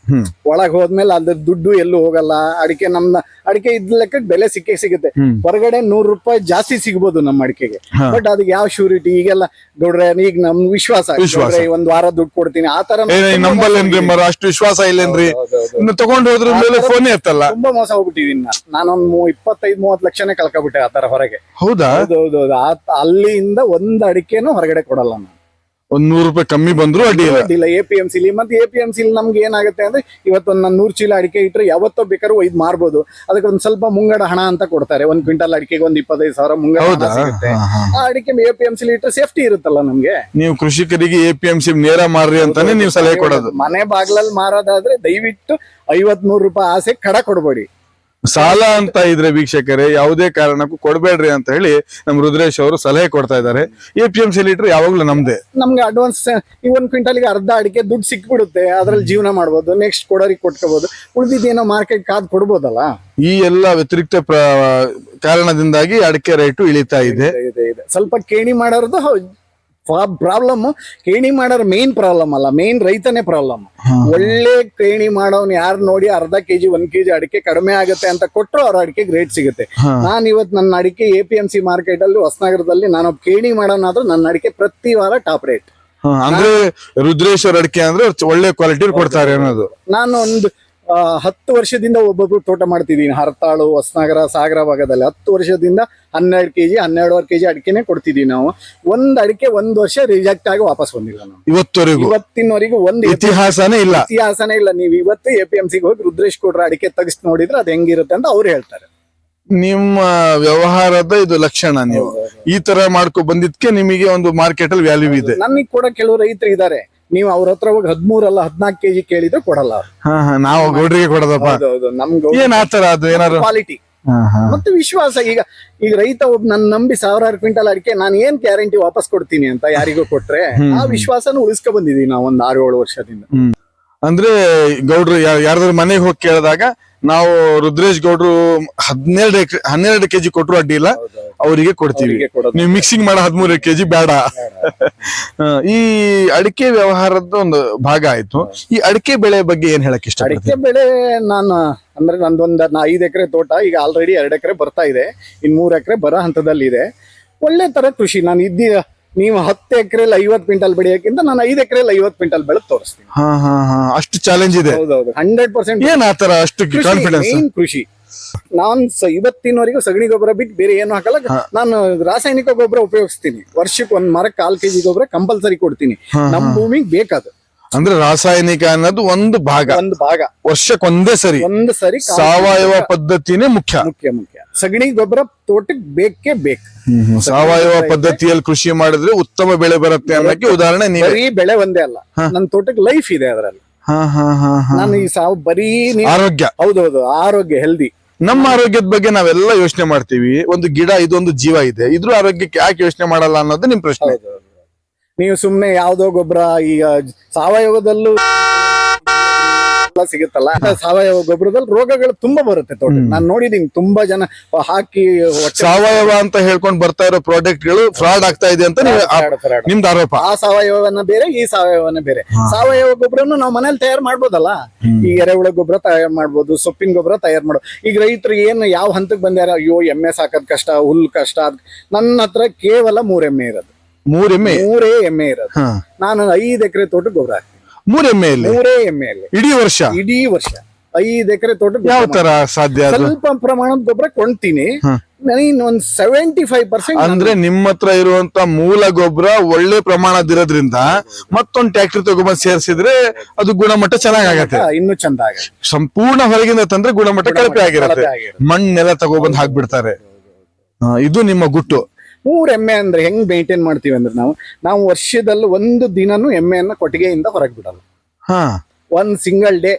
ಒಳಗ್ ಹೋದ್ಮೇಲೆ ಅದ್ರ ದುಡ್ಡು ಎಲ್ಲೂ ಹೋಗಲ್ಲ. ಅಡಿಕೆ ನಮ್ನ ಅಡಿಕೆ ಇದ್ ಲೆಕ್ಕಕ್ಕೆ ಬೆಲೆ ಸಿಕ್ಕೇ ಸಿಗುತ್ತೆ. ಹೊರಗಡೆ ನೂರು ರೂಪಾಯಿ ಜಾಸ್ತಿ ಸಿಗ್ಬೋದು ನಮ್ಮ ಅಡಿಕೆಗೆ. ಬಟ್ ಅದಕ್ಕೆ ಯಾವ ಶ್ಯೂರಿಟಿ ಈಗೆಲ್ಲ ದೊಡ್ರೆ ಈಗ ನಮ್ ವಿಶ್ವಾಸ. ವಿಶ್ವಾಸ. ಗೌಡ್ರೆ, ಒಂದ್ ವಾರ ದುಡ್ಡು ಕೊಡ್ತೀನಿ. ಆ ತರ ಏನ ನಂಬಲ್ಲೇನ್ರಿ ಮರ? ಅಷ್ಟು ವಿಶ್ವಾಸ ಇಲ್ಲೇನ್ರಿ ಇನ್ನು ತಗೊಂಡ್ ಹೋದ್ರ ಮೇಲೆ ಫೋನ್ ಎತ್ತಲ್ಲ. ತುಂಬಾ ಮೋಸ ಹೋಗ್ಬಿಟ್ಟಿದೀನಿ ನಾನು ನಾನೊಂದ್ ಮೂ- ಇಪ್ಪತ್ತೈದು ಮೂವತ್ ಲಕ್ಷನೇ ಕಳ್ಕೊಬಿಟ್ಟೆ ಆ ತರ ಹೊರಗೆ. ಹೌದಾ? ಹೌದೌದು ಅಲ್ಲಿಂದ ಒಂದ್ ಅಡಿಕೆನೂ ಹೊರಗಡೆ ಕೊಡಲ್ಲ ನಾನು. ಒಂದ್ ನೂರು ರೂಪಾಯಿ ಕಮ್ಮಿ ಬಂದ್ರು ಅಡ್ಡಿ ಇಲ್ಲ. ಅಡ್ಡಿಲ್ಲ ಎ ಪಿ ಎಂ ಸಿಲಿ ಮತ್ತೆ ಎ ಪಿ ಎಂ ಸಿಲಿ ನಮ್ಗೆ ಏನಾಗುತ್ತೆ ಅಂದ್ರೆ ಇವತ್ತೊಂದು ನಾನು ನೂರು ಚೀಲ ಅಡಿಕೆ ಇಟ್ಟರೆ ಯಾವತ್ತೋ ಬೇಕಾದ್ರೂ ಒಯ್ದು ಮಾರ್ಬೋದು. ಅದಕ್ಕೆ ಒಂದ್ ಸ್ವಲ್ಪ ಮುಂಗಡ ಹಣ ಅಂತ ಕೊಡ್ತಾರೆ. ಒಂದ್ ಕ್ವಿಂಟಲ್ ಅಡಿಕೆಗೆ ಒಂದ್ ಇಪ್ಪತ್ತೈದು ಸಾವಿರ ಮುಂಗಡ ಹಣ ಸಿಗುತ್ತೆ. ಆ ಅಡಿಕೆ ಎ ಪಿ ಎಂ ಸಿಲಿ ಇಟ್ಟರೆ ಸೇಫ್ಟಿ ಇರುತ್ತಲ್ಲ ನಮ್ಗೆ? ನೀವು ಕೃಷಿಕರಿಗೆ ಎ ಪಿ ಎಂ ಸಿ ನೇರ ಮಾರ್ರಿ ಅಂತಾನೆ ನೀವು ಸಲಹೆ ಕೊಡೋದು. ಮನೆ ಬಾಗ್ಲಲ್ಲಿ ಮಾರೋದಾದ್ರೆ ದಯವಿಟ್ಟು ಐವತ್ ನೂರು ರೂಪಾಯಿ ಆಸೆ ಕಡ ಕೊಡ್ಬೇಡಿ. ಸಾಲ ಅಂತ ಇದ್ರೆ ವೀಕ್ಷಕರೇ ಯಾವುದೇ ಕಾರಣಕ್ಕೂ ಕೊಡಬೇಡ್ರಿ ಅಂತ ಹೇಳಿ ನಮ್ ರುದ್ರೇಶ್ ಅವರು ಸಲಹೆ ಕೊಡ್ತಾ ಇದ್ದಾರೆ. A P M C litre ಯಾವಾಗ್ಲೂ ನಮ್ದೇ. ನಮ್ಗೆ ಅಡ್ವಾನ್ಸ್ ಈ ಒಂದ್ ಕ್ವಿಂಟಲ್ಗೆ ಅರ್ಧ ಅಡಿಕೆ ದುಡ್ಡು ಸಿಕ್ಬಿಡುತ್ತೆ ಅದ್ರಲ್ಲಿ ಜೀವನ ಮಾಡ್ಬೋದು ನೆಕ್ಸ್ಟ್ ಕೊಡೋರಿಗೆ ಕೊಟ್ಕೋಬಹುದು ಉಳಿದಿದ್ದೇನೋ ಮಾರ್ಕೆಟ್ ಕಾದ್ ಕೊಡ್ಬೋದಲ್ಲ? ಈ ಎಲ್ಲ ವ್ಯತಿರಿಕ್ತ ಕಾರಣದಿಂದಾಗಿ ಅಡಿಕೆ ರೇಟು ಇಳಿತಾ ಇದೆ. ಇದೆ, ಇದೆ, ಇದೆ. ಸ್ವಲ್ಪ ಕೇಣಿ ಮಾಡೋರ್ದು ಪ್ರಾಬ್ಲಮ್ ಕೇಣಿ ಮಾಡೋರ್ ಮೇನ್ ಪ್ರಾಬ್ಲಮ್ ಅಲ್ಲ ಮೇನ್ ರೈತನೇ ಪ್ರಾಬ್ಲಮ್ ಒಳ್ಳೆ ಕೇಣಿ ಮಾಡೋನ್ ಯಾರು ನೋಡಿ ಅರ್ಧ ಕೆಜಿ ಒಂದ್ ಕೆಜಿ ಅಡಿಕೆ ಕಡಿಮೆ ಆಗುತ್ತೆ ಅಂತ ಕೊಟ್ಟರು ಅವ್ರ ಅಡಿಕೆ ರೇಟ್ ಸಿಗುತ್ತೆ. ನಾನು ಇವತ್ತು ನನ್ನ ಅಡಿಕೆ A P M C market ಅಲ್ಲಿ ಹೊಸನಗರದಲ್ಲಿ ನಾನು ಕೇಣಿ ಮಾಡೋನಾದ್ರೂ ನನ್ನ ಅಡಿಕೆ ಪ್ರತಿ ವಾರ ಟಾಪ್ ರೇಟ್ ಅಂದ್ರೆ ರುದ್ರೇಶ್ವರ ಅಡಿಕೆ ಅಂದ್ರೆ ಒಳ್ಳೆ ಕ್ವಾಲಿಟಿ ಕೊಡ್ತಾರೆ ಅನ್ನೋದು. ನಾನು ಒಂದು ಹತ್ತು ವರ್ಷದಿಂದ ಒಬ್ಬೊಬ್ರು ತೋಟ ಮಾಡ್ತಿದ್ದೀನಿ ಹರತಾಳು ಹೊಸನಗರ ಸಾಗರ ಭಾಗದಲ್ಲಿ ಹತ್ತು ವರ್ಷದಿಂದ ಹನ್ನೆರಡು ಕೆಜಿ ಹನ್ನೆರಡುವರೆ ಕೆಜಿ ಅಡಿಕೆನೆ ಕೊಡ್ತಿದ್ದೀವಿ ನಾವು. ಒಂದ್ ಅಡಿಕೆ ಒಂದ್ ವರ್ಷ ರಿಜೆಕ್ಟ್ ಆಗಿ ವಾಪಸ್ ಬಂದಿಲ್ಲ ನಾವು. ಇವತ್ತವರೆಗೂ? ಇವತ್ತಿನವರೆಗೂ ಒಂದು ಇತಿಹಾಸನೇ ಇಲ್ಲ. ಇತಿಹಾಸನೇ ಇಲ್ಲ. ನೀವು ಇವತ್ತು ಎ ಪಿ ಎಂ ಸಿಗೆ ಹೋಗಿ ರುದ್ರೇಶ್ ಕೊಡ್ರ ಅಡಿಕೆ ತೆಗಿಸ್ ನೋಡಿದ್ರೆ ಅದು ಹೆಂಗಿರುತ್ತೆ ಅಂತ ಅವ್ರು ಹೇಳ್ತಾರೆ. ನಿಮ್ಮ ವ್ಯವಹಾರದ ಇದು ಲಕ್ಷಣ ನೀವು. ಈ ತರ ಮಾಡ್ಕೊ ಬಂದಿದ್ಕೆ ನಿಮಗೆ ಒಂದು ಮಾರ್ಕೆಟ್ ಅಲ್ಲಿ ವ್ಯಾಲ್ಯೂ ಇದೆ. ನನಗೆ ಕೂಡ ಕೆಲವು ರೈತರು ಇದ್ದಾರೆ ನೀವು ಅವ್ರ ಹತ್ರ ಹೋಗಿ ಹದಿಮೂರಲ್ಲ ಹದಿನಾಲ್ಕು ಕೆಜಿ ಕೇಳಿದ್ರೆ ಕೊಡಲ್ಲ. ಹಾ ಹಾ ನಾವು ಗೌಡ್ರಿಗೆ ಕೊಡೋದಪ್ಪ. ಹೌದು ನಮ್ಗೆ ಏನ್ ಆತರ ಅದು ಏನಾರು ಕ್ವಾಲಿಟಿ ಹಾ, ಹಾ. ಮತ್ತೆ ವಿಶ್ವಾಸ ಈಗ ಈಗ ರೈತ ಒಬ್ಬ ನನ್ ನಂಬಿ ಸಾವಿರಾರು ಕ್ವಿಂಟಲ್ ಅಡಿಕೆ ನಾನು ಏನ್ ಗ್ಯಾರಂಟಿ ವಾಪಸ್ ಕೊಡ್ತೀನಿ ಅಂತ ಯಾರಿಗೂ ಕೊಟ್ರೆ ಆ ವಿಶ್ವಾಸನ ಉಳಿಸ್ಕೊ ಬಂದಿದೀವಿ ನಾವು ಒಂದ್ ಆರು ಏಳು ವರ್ಷದಿಂದ. ಹ್ಮ್. ಅಂದ್ರೆ ಗೌಡ್ರು ಯಾರ್ದಾದ್ರು ಮನೆಗೆ ಹೋಗಿ ಕೇಳಿದಾಗ ನಾವು ರುದ್ರೇಶ್ ಗೌಡ್ರು ಹದಿನೆರಡು ಎಕರೆ ಹನ್ನೆರಡು ಕೆಜಿ ಕೊಟ್ರು ಅಡ್ಡಿ ಇಲ್ಲ. ಅವರಿಗೆ ಕೊಡ್ತೀವಿ. ನೀವು ಮಿಕ್ಸಿಂಗ್ ಮಾಡೋ ಹದಿಮೂರು ಕೆಜಿ ಬೇಡ. ಈ ಅಡಿಕೆ ವ್ಯವಹಾರದ ಒಂದು ಭಾಗ ಆಯ್ತು. ಈ ಅಡಿಕೆ ಬೆಳೆ ಬಗ್ಗೆ ಏನ್ ಹೇಳಕ್ ಇಷ್ಟ ಅಡಿಕೆ ಬೆಳೆ ನಾನು ಅಂದ್ರೆ ನಂದೊಂದು ಐದ್ ಎಕರೆ ತೋಟ ಈಗ ಆಲ್ರೆಡಿ ಎರಡು ಎಕರೆ ಬರ್ತಾ ಇದೆ. ಇನ್ ಮೂರ್ ಎಕರೆ ಬರೋ ಹಂತದಲ್ಲಿ ಇದೆ ಒಳ್ಳೆ ತರ ಕೃಷಿ. ನಾನು ಇದ್ದಿ ನೀವು ಹತ್ತು ಎಕರೆಲಿ ಐವತ್ ಕ್ವಿಂಟಲ್ ಬೆಳೆಯಕ್ಕಿಂತ ನಾನು ಐದು ಎಕರೆಲಿ ಐವತ್ ಕ್ವಿಂಟಲ್ ಬೆಳೆದು ತೋರಿಸ್ತೀನಿ. ಹಾ ಹಾ ಹಾ. ಅಷ್ಟು ಚಾಲೆಂಜ್ ಇದೆ. ಹೌದೌದು. ಹಂಡ್ರೆಡ್ ಪರ್ಸೆಂಟ್ ಏನ್ ಆತರ ಅಷ್ಟು ಕಾನ್ಫಿಡೆನ್ಸ್ ಮೇನ್ ಕೃಷಿ. ನಾನ್ ಸ- ಇವತ್ತಿನವರೆಗೂ ಸಗಣಿ ಗೊಬ್ಬರ ಬಿಟ್ಟು ಬೇರೆ ಏನು ಹಾಕಲ್ಲ. ನಾನು ರಾಸಾಯನಿಕ ಗೊಬ್ಬರ ಉಪಯೋಗಿಸ್ತೀನಿ. ವರ್ಷಕ್ಕೆ ಒಂದ್ ಮರಕ್ಕೆ ಕಾಲ್ ಕೆಜಿ ಗೊಬ್ಬರ ಕಂಪಲ್ಸರಿ ಕೊಡ್ತೀನಿ. ನಮ್ ಭೂಮಿಗೆ ಬೇಕದು. ಅಂದ್ರೆ ರಾಸಾಯನಿಕ ಅನ್ನೋದು ಒಂದು ಭಾಗ. ಒಂದು ಭಾಗ. ವರ್ಷಕ್ಕೆ ಒಂದೇ ಸರಿ. ಒಂದ್ ಸರಿ ಸಾವಯವ ಪದ್ಧತಿನೇ ಮುಖ್ಯ. ಮುಖ್ಯ ಮುಖ್ಯ. ಸಗಣಿ ಗೊಬ್ಬರ ತೋಟಕ್ಕೆ ಬೇಕೇ ಬೇಕು. ಸಾವಯವ ಪದ್ಧತಿಯಲ್ಲಿ ಕೃಷಿ ಮಾಡಿದ್ರೆ ಉತ್ತಮ ಬೆಳೆ ಬರುತ್ತೆ ಅನ್ನೋಕೆ ಉದಾಹರಣೆ ನೀವೇ. ಬರೀ ಬೆಳೆ ಒಂದೇ ಅಲ್ಲ. ನನ್ನ ತೋಟಕ್ಕೆ ಲೈಫ್ ಇದೆ ಅದರಲ್ಲಿ. ಹಾ ಹಾ ಹಾ ಹಾ. ನಾನು ಈ ಸಾವು ಬರೀ ಆರೋಗ್ಯ. ಹೌದೌದು ಆರೋಗ್ಯ ಹೆಲ್ದಿ ನಮ್ಮ ಆರೋಗ್ಯದ ಬಗ್ಗೆ ನಾವೆಲ್ಲ ಯೋಚನೆ ಮಾಡ್ತೀವಿ. ಒಂದು ಗಿಡ ಇದೊಂದು ಜೀವ ಇದೆ. ಇದ್ರ ಆರೋಗ್ಯಕ್ಕೆ ಯಾಕೆ ಯೋಚನೆ ಮಾಡಲ್ಲ ಅನ್ನೋದು ನಿಮ್ ಪ್ರಶ್ನೆ. ನೀವು ಸುಮ್ಮನೆ ಯಾವ್ದೋ ಗೊಬ್ಬರ ಈಗ ಸಾವಯವದಲ್ಲೂ ಎಲ್ಲ ಸಿಗುತ್ತಲ್ಲ ಸಾವಯವ ಗೊಬ್ಬರದಲ್ಲಿ ರೋಗಗಳು ತುಂಬಾ ಬರುತ್ತೆ ತೋಟ ನಾನು ನೋಡಿದೀನಿ ತುಂಬಾ ಜನ ಹಾಕಿ ಸಾವಯವ ಅಂತ ಹೇಳ್ಕೊಂಡು ಬರ್ತಾ ಇರೋ ಪ್ರಾಡಕ್ಟ್ಗಳು ಫ್ರಾಡ್ ಆಗ್ತಾ ಇದೆ ಅಂತ. ನಿಮ್ದು ಆರೋಪ. ಆ ಸಾವಯವನ ಬೇರೆ ಈ ಸಾವಯವನ ಬೇರೆ. ಸಾವಯವ ಗೊಬ್ಬರನು ನಾವು ಮನೇಲಿ ತಯಾರು ಮಾಡ್ಬೋದಲ್ಲ? ಈ ಎರೆಹುಳ ಗೊಬ್ಬರ ತಯಾರು ಮಾಡ್ಬೋದು ಸೊಪ್ಪಿನ ಗೊಬ್ಬರ ತಯಾರು ಮಾಡೋ ಈಗ ರೈತರು ಏನು ಯಾವ ಹಂತಕ್ಕೆ ಬಂದ್ಯಾರ ಅಯ್ಯೋ ಎಮ್ಮೆ ಸಾಕೋದ್ ಕಷ್ಟ ಹುಲ್ ಕಷ್ಟ ನನ್ನ ಹತ್ರ ಕೇವಲ ಮೂರೆಮ್ಮೆ ಎಮ್ಮೆ ಇರೋದು. ಮೂರ್ ಎಮ್ಮೆ. ಮೂರೇ ಎಮ್ಮೆ ಇರೋದು. ಹಾ. ನಾನು ಐದು ಎಕರೆ ತೋಟ ಗೊಬ್ಬರ ಹಾಕ್ತೀನಿ. ಮೂರ್ ಎಮ್ಮೆ ಇಲ್ಲಿ ಮೂರೇ ಎಮ್ಮೆ ಅಲ್ಲಿ ಇಡೀ ವರ್ಷ? ಇಡೀ ವರ್ಷ. ಐದ್ ಎಕರೆ ತೋಟ ಯಾವ ತರ ಸಾಧ್ಯ ಅದು? ಸ್ವಲ್ಪ ಪ್ರಮಾಣದ ಗೊಬ್ಬರ ಕೊಂಡ್ತೀನಿ. ಒಂದ್ ಸೆವೆಂಟಿ ಫೈವ್ ಪರ್ಸೆಂಟ್ ಅಂದ್ರೆ ನಿಮ್ಮ ಹತ್ರ ಇರುವಂತ ಮೂಲ ಗೊಬ್ಬರ ಒಳ್ಳೆ ಪ್ರಮಾಣದಿರೋದ್ರಿಂದ ಮತ್ತೊಂದ್ ಟ್ಯಾಕ್ಟರ್ ತಗೊಂಡ್ಬಂದು ಸೇರಿಸಿದ್ರೆ ಅದು ಗುಣಮಟ್ಟ ಚೆನ್ನಾಗಾಗತ್ತೆ. ಇನ್ನೂ ಚಂದ ಸಂಪೂರ್ಣ ಹೊರಗಿಂದ ತಂದ್ರೆ ಗುಣಮಟ್ಟ ಕಳಪೆ ಆಗಿರತ್ತೆ. ಮಣ್ಣೆಲ್ಲ ತಗೊಬಂದ್ ಹಾಕ್ಬಿಡ್ತಾರೆ. ಇದು ನಿಮ್ಮ ಗುಟ್ಟು. ಮೂರ್ ಎಮ್ಮೆ ಅಂದ್ರೆ ಹೆಂಗ್ ಮೇಂಟೈನ್ ಮಾಡ್ತೀವಿ ಅಂದ್ರೆ ನಾವು ನಾವು ವರ್ಷದಲ್ಲಿ ಒಂದು ದಿನನು ಎಮ್ಮೆಯನ್ನು ಕೊಟ್ಟಿಗೆಯಿಂದ ಹೊರಗೆ ಬಿಡಲ್ಲ. ಹಾ. ಒಂದ್ ಸಿಂಗಲ್ ಡೇ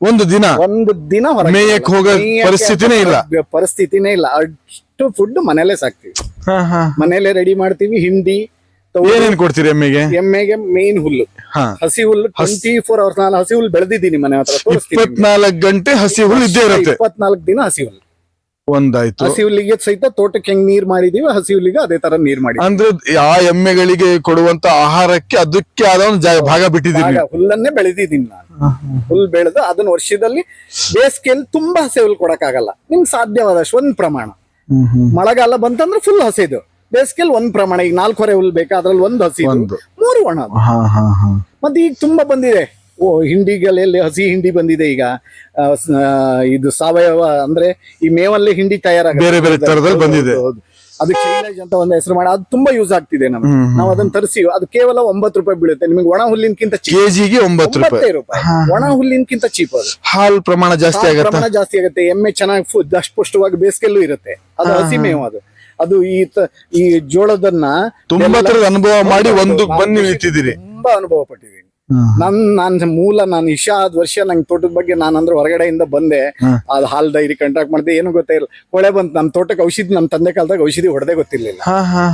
ಒಂದು ದಿನ? ಒಂದು ದಿನ ಹೊರಗೆ. ಹೋಗೋ ಮೇಯಕ್ಕೆ ಪರಿಸ್ಥಿತಿನೇ ಇಲ್ಲ. ಪರಿಸ್ಥಿತಿನೇ ಇಲ್ಲ. ಅಷ್ಟು ಫುಡ್ ಮನೇಲೆ ಸಾಕ್ತಿವಿ. ಹಾ ಹಾ. ಮನೇಲೆ ರೆಡಿ ಮಾಡ್ತೀವಿ ಹಿಂಡಿ ತೌಡು, ಏನೇನ್ ಕೊಡ್ತೀರಿ ಎಮ್ಮೆಗೆ? ಎಮ್ಮೆಗೆ ಮೇನ್ ಹುಲ್ಲು. ಹಾ. ಹಸಿ ಹುಲ್ಲು ಟ್ವೆಂಟಿ ಫೋರ್ ಅವರ್ಸ್ ನಾನು ಹಸಿ ಹುಲ್ಲು ಬೆಳೆದಿದ್ದೀನಿ ಮನೆ ಹತ್ರ ತೋರಿಸ್ತೀನಿ. ಇಪ್ಪತ್ನಾಲ್ಕ್ ಗಂಟೆ ಹಸಿ ಹುಲ್ಲು ಇದ್ದೇ ಇರುತ್ತೆ. ಇಪ್ಪತ್ನಾಲ್ಕು ದಿನ ಹಸಿ ಹುಲ್ಲು. ಒಂದಾಯ್ತು. ಹಸಿ ಹುಲ್ಲಿಗೆ ಸಹಿತ ತೋಟಕ್ಕೆ ಹೆಂಗ್ ನೀರ್ ಮಾಡಿದೀವಿ ಹಸಿ ಹುಲ್ಲಿಗೆ ಅದೇ ತರ ನೀರ್ ಮಾಡಿ ಅಂದ್ರೆ ಆ ಎಮ್ಮೆಗಳಿಗೆ ಕೊಡುವಂತ ಆಹಾರಕ್ಕೆ ಅದಕ್ಕೆ ಆದ ಒಂದು ಭಾಗ ಬಿಟ್ಟಿದ್ದೀನಿ ಹುಲ್ಲನ್ನೇ ಬೆಳೆದಿದ್ದೀನಿ ನಾನು. ಹುಲ್ ಬೆಳೆದು ಅದನ್ನ ವರ್ಷದಲ್ಲಿ ಬೇಸಿಗೆಯಲ್ಲಿ ತುಂಬಾ ಹಸಿ ಹುಲ್ ಕೊಡಕ್ಕಾಗಲ್ಲ. ನಿಮ್ಗೆ ಸಾಧ್ಯವಾದಷ್ಟು ಒಂದ್ ಪ್ರಮಾಣ. ಮಳೆಗಾಲ ಬಂತಂದ್ರೆ ಫುಲ್ ಹಸಿದು. ಬೇಸಿಗೆಯಲ್ಲಿ ಒಂದ್ ಪ್ರಮಾಣ. ಈಗ ನಾಲ್ಕೂವರೆ ಹುಲ್ ಬೇಕಾ? ಅದ್ರಲ್ಲಿ ಒಂದ್ ಹಸಿ. ಮೂರು ಒಣ ಮತ್ತೆ ಈಗ ತುಂಬಾ ಬಂದಿದೆ. ಹಿಂಡಿಗಳಲ್ಲಿ ಹಸಿ ಹಿಂಡಿ ಬಂದಿದೆ ಈಗ. ಆ, ಸ- ಆ, ಇದು ಸಾವಯವ ಅಂದ್ರೆ ಈ ಮೇವಲ್ಲಿ ಹಿಂಡಿ ತಯಾರಾಗುತ್ತೆ. ಬೇರೆ ಬೇರೆ ತರದಲ್ಲಿ ಬಂದಿದೆ. ಹೌದು. ಅದು ಶೈಲೇಜ್ ಅಂತ ಒಂದು ಹೆಸರು ಮಾಡಿ ಅದು ತುಂಬಾ ಯೂಸ್ ಆಗ್ತಿದೆ ನಮ್ಗೆ. ನಾವು ಅದನ್ನ ತರಿಸಿ ಅದು ಕೇವಲ ಒಂಬತ್ತು ರೂಪಾಯಿ ಬೀಳುತ್ತೆ. ನಿಮಗೆ ಒಣ ಹುಲ್ಲಿನಕ್ಕಿಂತ cheap. ಕೆಜಿಗೆ ಒಂಬತ್ತು ರೂಪಾಯಿ. ಒಂಬತ್ತೇ ರೂಪಾಯಿ. ಒಣ ಹುಲ್ಲಿನಕ್ಕಿಂತ ಚೀಪ್ ಅದು. ಹಾಲ್ ಪ್ರಮಾಣ ಜಾಸ್ತಿ ಹಾಲ್ ಆಗತ್ತ? ಪ್ರಮಾಣ ಜಾಸ್ತಿ ಆಗುತ್ತೆ. ಎಮ್ಮೆ ಚೆನ್ನಾಗಿ ಫುಡ್ ದಷ್ಟಪುಷ್ಟವಾಗಿ ಬೇಸಿಗೆಲ್ಲೂ ಇರುತ್ತೆ. ಅದು ಹಸಿ ಮೇವು ಅದು. ಅದು ಈ ತ- ಈ ಜೋಳದನ್ನ ತುಂಬಾ ತರದ ಅನುಭವ ಮಾಡಿ ಒಂದು ಬಂದು ಕೃಷಿ ನಿಂತಿದ್ದೀರಿ ತುಂಬಾ ಅನುಭವ ಪಟ್ಟಿದ್ದೀನಿ. ನನ್ ನಾನ್ ಮೂಲ ನಾನು ಇಶಾ ಆದ ವರ್ಷ ನಂಗೆ ತೋಟದ ಬಗ್ಗೆ ನಾನು ಅಂದ್ರೆ ಹೊರಗಡೆಯಿಂದ ಬಂದೆ. ಅದ್ ಹಾಲ್ ಡೈರಿ ಕಂಟ್ರಾಕ್ಟ್ ಮಾಡಿದೆ ಏನು ಗೊತ್ತೇ ಇಲ್ಲ. ಕೊಳೆ ಬಂತು ನಮ್ಮ ತೋಟಕ್ಕೆ ಔಷಧಿ ನಮ್ಮ ತಂದೆ ಕಾಲದಾಗ ಔಷಧಿ ಹೊಡೆದೇ ಗೊತ್ತಿರ್ಲಿಲ್ಲ.